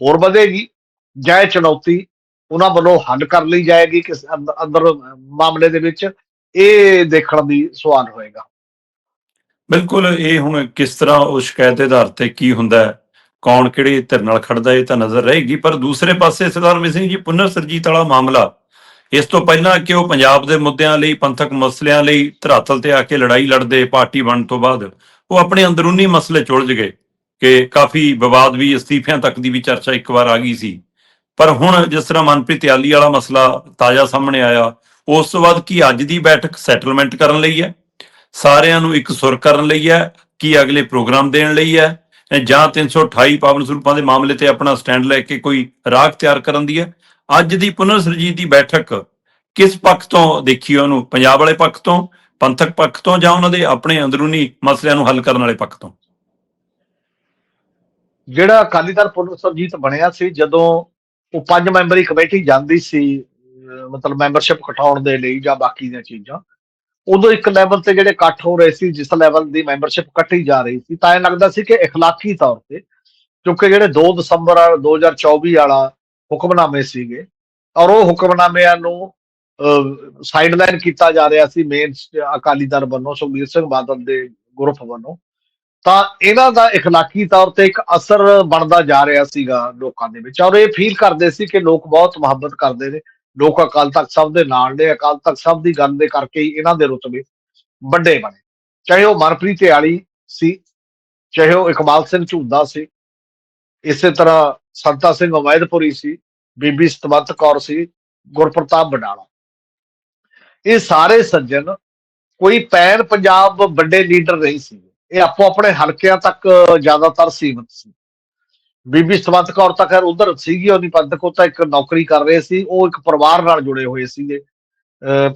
ਹੋਰ ਵਧੇਗੀ? ਜਾਂ ਇਹ ਚੁਣੌਤੀ ਉਹਨਾਂ ਵੱਲੋਂ ਹੱਲ ਕਰ ਲਈ ਜਾਏਗੀ ਕਿਸ ਅੰਦਰ ਮਾਮਲੇ ਦੇ ਵਿੱਚ? ਇਹ ਦੇਖਣ ਦੀ ਸਵਾਲ ਹੋਏਗਾ। ਬਿਲਕੁਲ, ਇਹ ਹੁਣ ਕਿਸ ਤਰ੍ਹਾਂ ਉਹ ਸ਼ਿਕਾਇਤ ਦੇ ਆਧਾਰ ਤੇ ਕੀ ਹੁੰਦਾ ਹੈ? ਕੌਣ ਕਿਹੜੇ ਧਿਰ ਨਾਲ ਖੜਦਾ ਇਹ ਤਾਂ ਨਜ਼ਰ ਰਹੇਗੀ। ਪਰ ਦੂਸਰੇ ਪਾਸੇ ਸਰਦਾਰ ਮੀ ਸਿੰਘ ਜੀ, ਪੁਨਰ ਸਰਜੀਤ ਵਾਲਾ ਮਾਮਲਾ ਇਸ ਤੋਂ ਪਹਿਲਾਂ ਕਿ ਉਹ ਪੰਜਾਬ ਦੇ ਮੁੱਦਿਆਂ ਲਈ, ਪੰਥਕ ਮਸਲਿਆਂ ਲਈ ਧਰਾਤਲ ਤੇ ਆ ਕੇ ਲੜਾਈ ਲੜਦੇ ਪਾਰਟੀ ਬਣਨ ਤੋਂ ਬਾਅਦ ਉਹ ਆਪਣੇ ਅੰਦਰੂਨੀ ਮਸਲੇ ਚੁਲਝ ਗਏ ਕਿ ਕਾਫੀ ਵਿਵਾਦ ਵੀ ਅਸਤੀਫਿਆਂ ਤੱਕ ਦੀ ਵੀ ਚਰਚਾ ਇੱਕ ਵਾਰ ਆ ਗਈ ਸੀ। ਪਰ ਹੁਣ ਜਿਸ ਤਰ੍ਹਾਂ ਮਨਪ੍ਰੀਤ ਆਲੀ ਵਾਲਾ ਮਸਲਾ ਤਾਜ਼ਾ ਸਾਹਮਣੇ ਆਇਆ, ਉਸ ਤੋਂ ਬਾਅਦ ਕੀ ਅੱਜ ਦੀ ਬੈਠਕ ਸੈਟਲਮੈਂਟ ਕਰਨ ਲਈ ਹੈ? ਸਾਰਿਆਂ ਨੂੰ ਇੱਕ ਸੁਰ ਕਰਨ ਲਈ ਹੈ, ਕੀ ਅਗਲੇ ਪ੍ਰੋਗਰਾਮ ਦੇਣ ਲਈ ਹੈ? ਜਾਂ 328 ਪਾਵਨ ਸਰੂਪਾਂ ਦੇ ਮਾਮਲੇ ਤੇ ਆਪਣਾ ਸਟੈਂਡ ਲੈ ਕੇ ਕੋਈ ਰਾਗ ਤਿਆਰ ਕਰਨ ਦੀ ਹੈ? ਅੱਜ ਦੀ ਪੁਨਰ ਸਰਜੀਤ ਦੀ ਬੈਠਕ ਕਿਸ ਪੱਖ ਤੋਂ ਦੇਖੀ ਉਹਨੂੰ ਪੰਜਾਬ ਵਾਲੇ ਪੱਖ ਤੋਂ ਪੰਥਕ ਪੱਖ ਤੋਂ ਜਾਂ ਉਹਨਾਂ ਦੇ ਆਪਣੇ ਅੰਦਰੂਨੀ ਮਸਲਿਆਂ ਨੂੰ ਹੱਲ ਕਰਨ ਵਾਲੇ ਪੱਖ ਤੋਂ ਜਿਹੜਾ ਅਕਾਲੀ ਦਲ ਪੁਲਿਸ ਸਰਜੀਤ ਬਣਿਆ ਸੀ ਜਦੋਂ ਉਹ ਪੰਜ ਮੈਂਬਰੀ ਕਮੇਟੀ ਜਾਂਦੀ ਸੀ ਅਹ ਮਤਲਬ ਮੈਂਬਰਸ਼ਿਪ ਘਟਾਉਣ ਦੇ ਲਈ ਜਾਂ ਬਾਕੀ ਦੀਆਂ ਚੀਜ਼ਾਂ ਉਦੋਂ ਇੱਕ ਲੈਵਲ ਤੇ ਜਿਹੜੇ ਇਕੱਠ ਹੋ ਰਹੇ ਸੀ ਜਿਸ ਲੈਵਲ ਦੀ ਮੈਂਬਰਸ਼ਿਪ ਕੱਟੀ ਜਾ ਰਹੀ ਸੀ ਤਾਂ ਇਹ ਲੱਗਦਾ ਸੀ ਕਿ اخلاقی ਤੌਰ ਤੇ ਕਿਉਂਕਿ ਜਿਹੜੇ 2 ਦਸੰਬਰ 2024 ਵਾਲਾ ਹੁਕਮਨਾਮੇ ਸੀਗੇ ਔਰ ਉਹ ਹੁਕਮਨਾਮਿਆਂ ਨੂੰ ਸਾਈਡਲਾਈਨ ਕੀਤਾ ਜਾ ਰਿਹਾ ਸੀ ਮੇਨ ਅਕਾਲੀ ਦਲ ਵੱਲੋਂ ਸੁਖਬੀਰ ਸਿੰਘ ਬਾਦਲ ਦੇ ਗਰੁੱਪ ਵੱਲੋਂ ਤਾਂ ਇਹਨਾਂ ਦਾ اخلاقی ਤੌਰ ਤੇ ਇੱਕ ਅਸਰ ਬਣਦਾ ਜਾ ਰਿਹਾ ਸੀਗਾ ਲੋਕਾਂ ਦੇ ਵਿੱਚ ਔਰ ਇਹ ਫੀਲ ਕਰਦੇ ਸੀ ਕਿ ਲੋਕ ਬਹੁਤ ਮੁਹੱਬਤ ਕਰਦੇ ਨੇ ਲੋਕ ਅਕਾਲ ਤਖਤ ਸਾਹਿਬ ਦੇ ਨਾਲ ਨੇ ਅਕਾਲ ਤਖਤ ਸਾਹਿਬ ਦੀ ਗੱਲ ਦੇ ਕਰਕੇ ਹੀ ਇਹਨਾਂ ਦੇ ਰੁਤਬੇ ਵੱਡੇ ਬਣੇ ਚਾਹੇ ਉਹ ਮਨਪ੍ਰੀਤ ਵਾਲੀ ਸੀ ਚਾਹੇ ਉਹ ਇਕਬਾਲ ਸਿੰਘ ਝੂੰਦਾ ਸੀ ਇਸੇ ਤਰ੍ਹਾਂ ਸੰਤਾ ਸਿੰਘ ਉਮੈਦਪੁਰੀ ਸੀ, ਬੀਬੀ ਸਤਵੰਤ ਕੌਰ ਸੀ, ਗੁਰਪ੍ਰਤਾਪ ਬਡਾਲਾ। ਇਹ ਸਾਰੇ ਸੱਜਣ ਕੋਈ ਪੈਨ ਪੰਜਾਬ ਵੱਡੇ ਲੀਡਰ ਨਹੀਂ ਸੀ। ਇਹ ਆਪੋ ਆਪਣੇ ਹਲਕਿਆਂ ਤੱਕ ਜ਼ਿਆਦਾਤਰ ਸੀਮਿਤ ਸੀ। ਬੀਬੀ ਸਤਵੰਤ ਕੌਰ ਤਾਂ ਖੈਰ ਉਧਰ ਸੀਗੀ ਉਹ ਨਿਪੰਥਕ ਉਹ ਤਾਂ ਇੱਕ ਨੌਕਰੀ ਕਰ ਰਹੇ ਸੀ, ਉਹ ਇੱਕ ਪਰਿਵਾਰ ਨਾਲ ਜੁੜੇ ਹੋਏ ਸੀਗੇ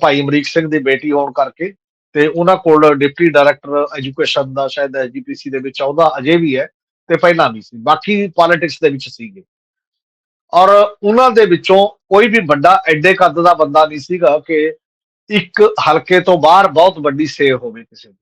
ਭਾਈ ਅਮਰੀਕ ਸਿੰਘ ਦੀ ਬੇਟੀ ਹੋਣ ਕਰਕੇ, ਤੇ ਉਹਨਾਂ ਕੋਲ ਡਿਪਟੀ ਡਾਇਰੈਕਟਰ ਐਜੂਕੇਸ਼ਨ ਦਾ ਸ਼ਾਇਦ ਐਜੀਪੀਸੀ ਦੇ ਵਿੱਚ ਉਹਦਾ ਅਜੇ ਵੀ ਹੈ। ਤੇ ਪਹਿਲਾਂ ਵੀ ਸੀ। ਬਾਕੀ ਪੋਲਿਟਿਕਸ ਦੇ ਵਿੱਚ ਸੀਗੇ। ਔਰ ਉਹਨਾਂ ਦੇ ਵਿੱਚੋਂ ਕੋਈ ਵੀ ਵੱਡਾ, ਐਡੇ ਕੱਦ ਦਾ ਬੰਦਾ ਨਹੀਂ ਸੀਗਾ ਕਿ ਇੱਕ ਹਲਕੇ ਤੋਂ ਬਾਹਰ ਬਹੁਤ ਵੱਡੀ ਸੇ ਹੋਵੇ ਕਿਸੇ ਦੀ।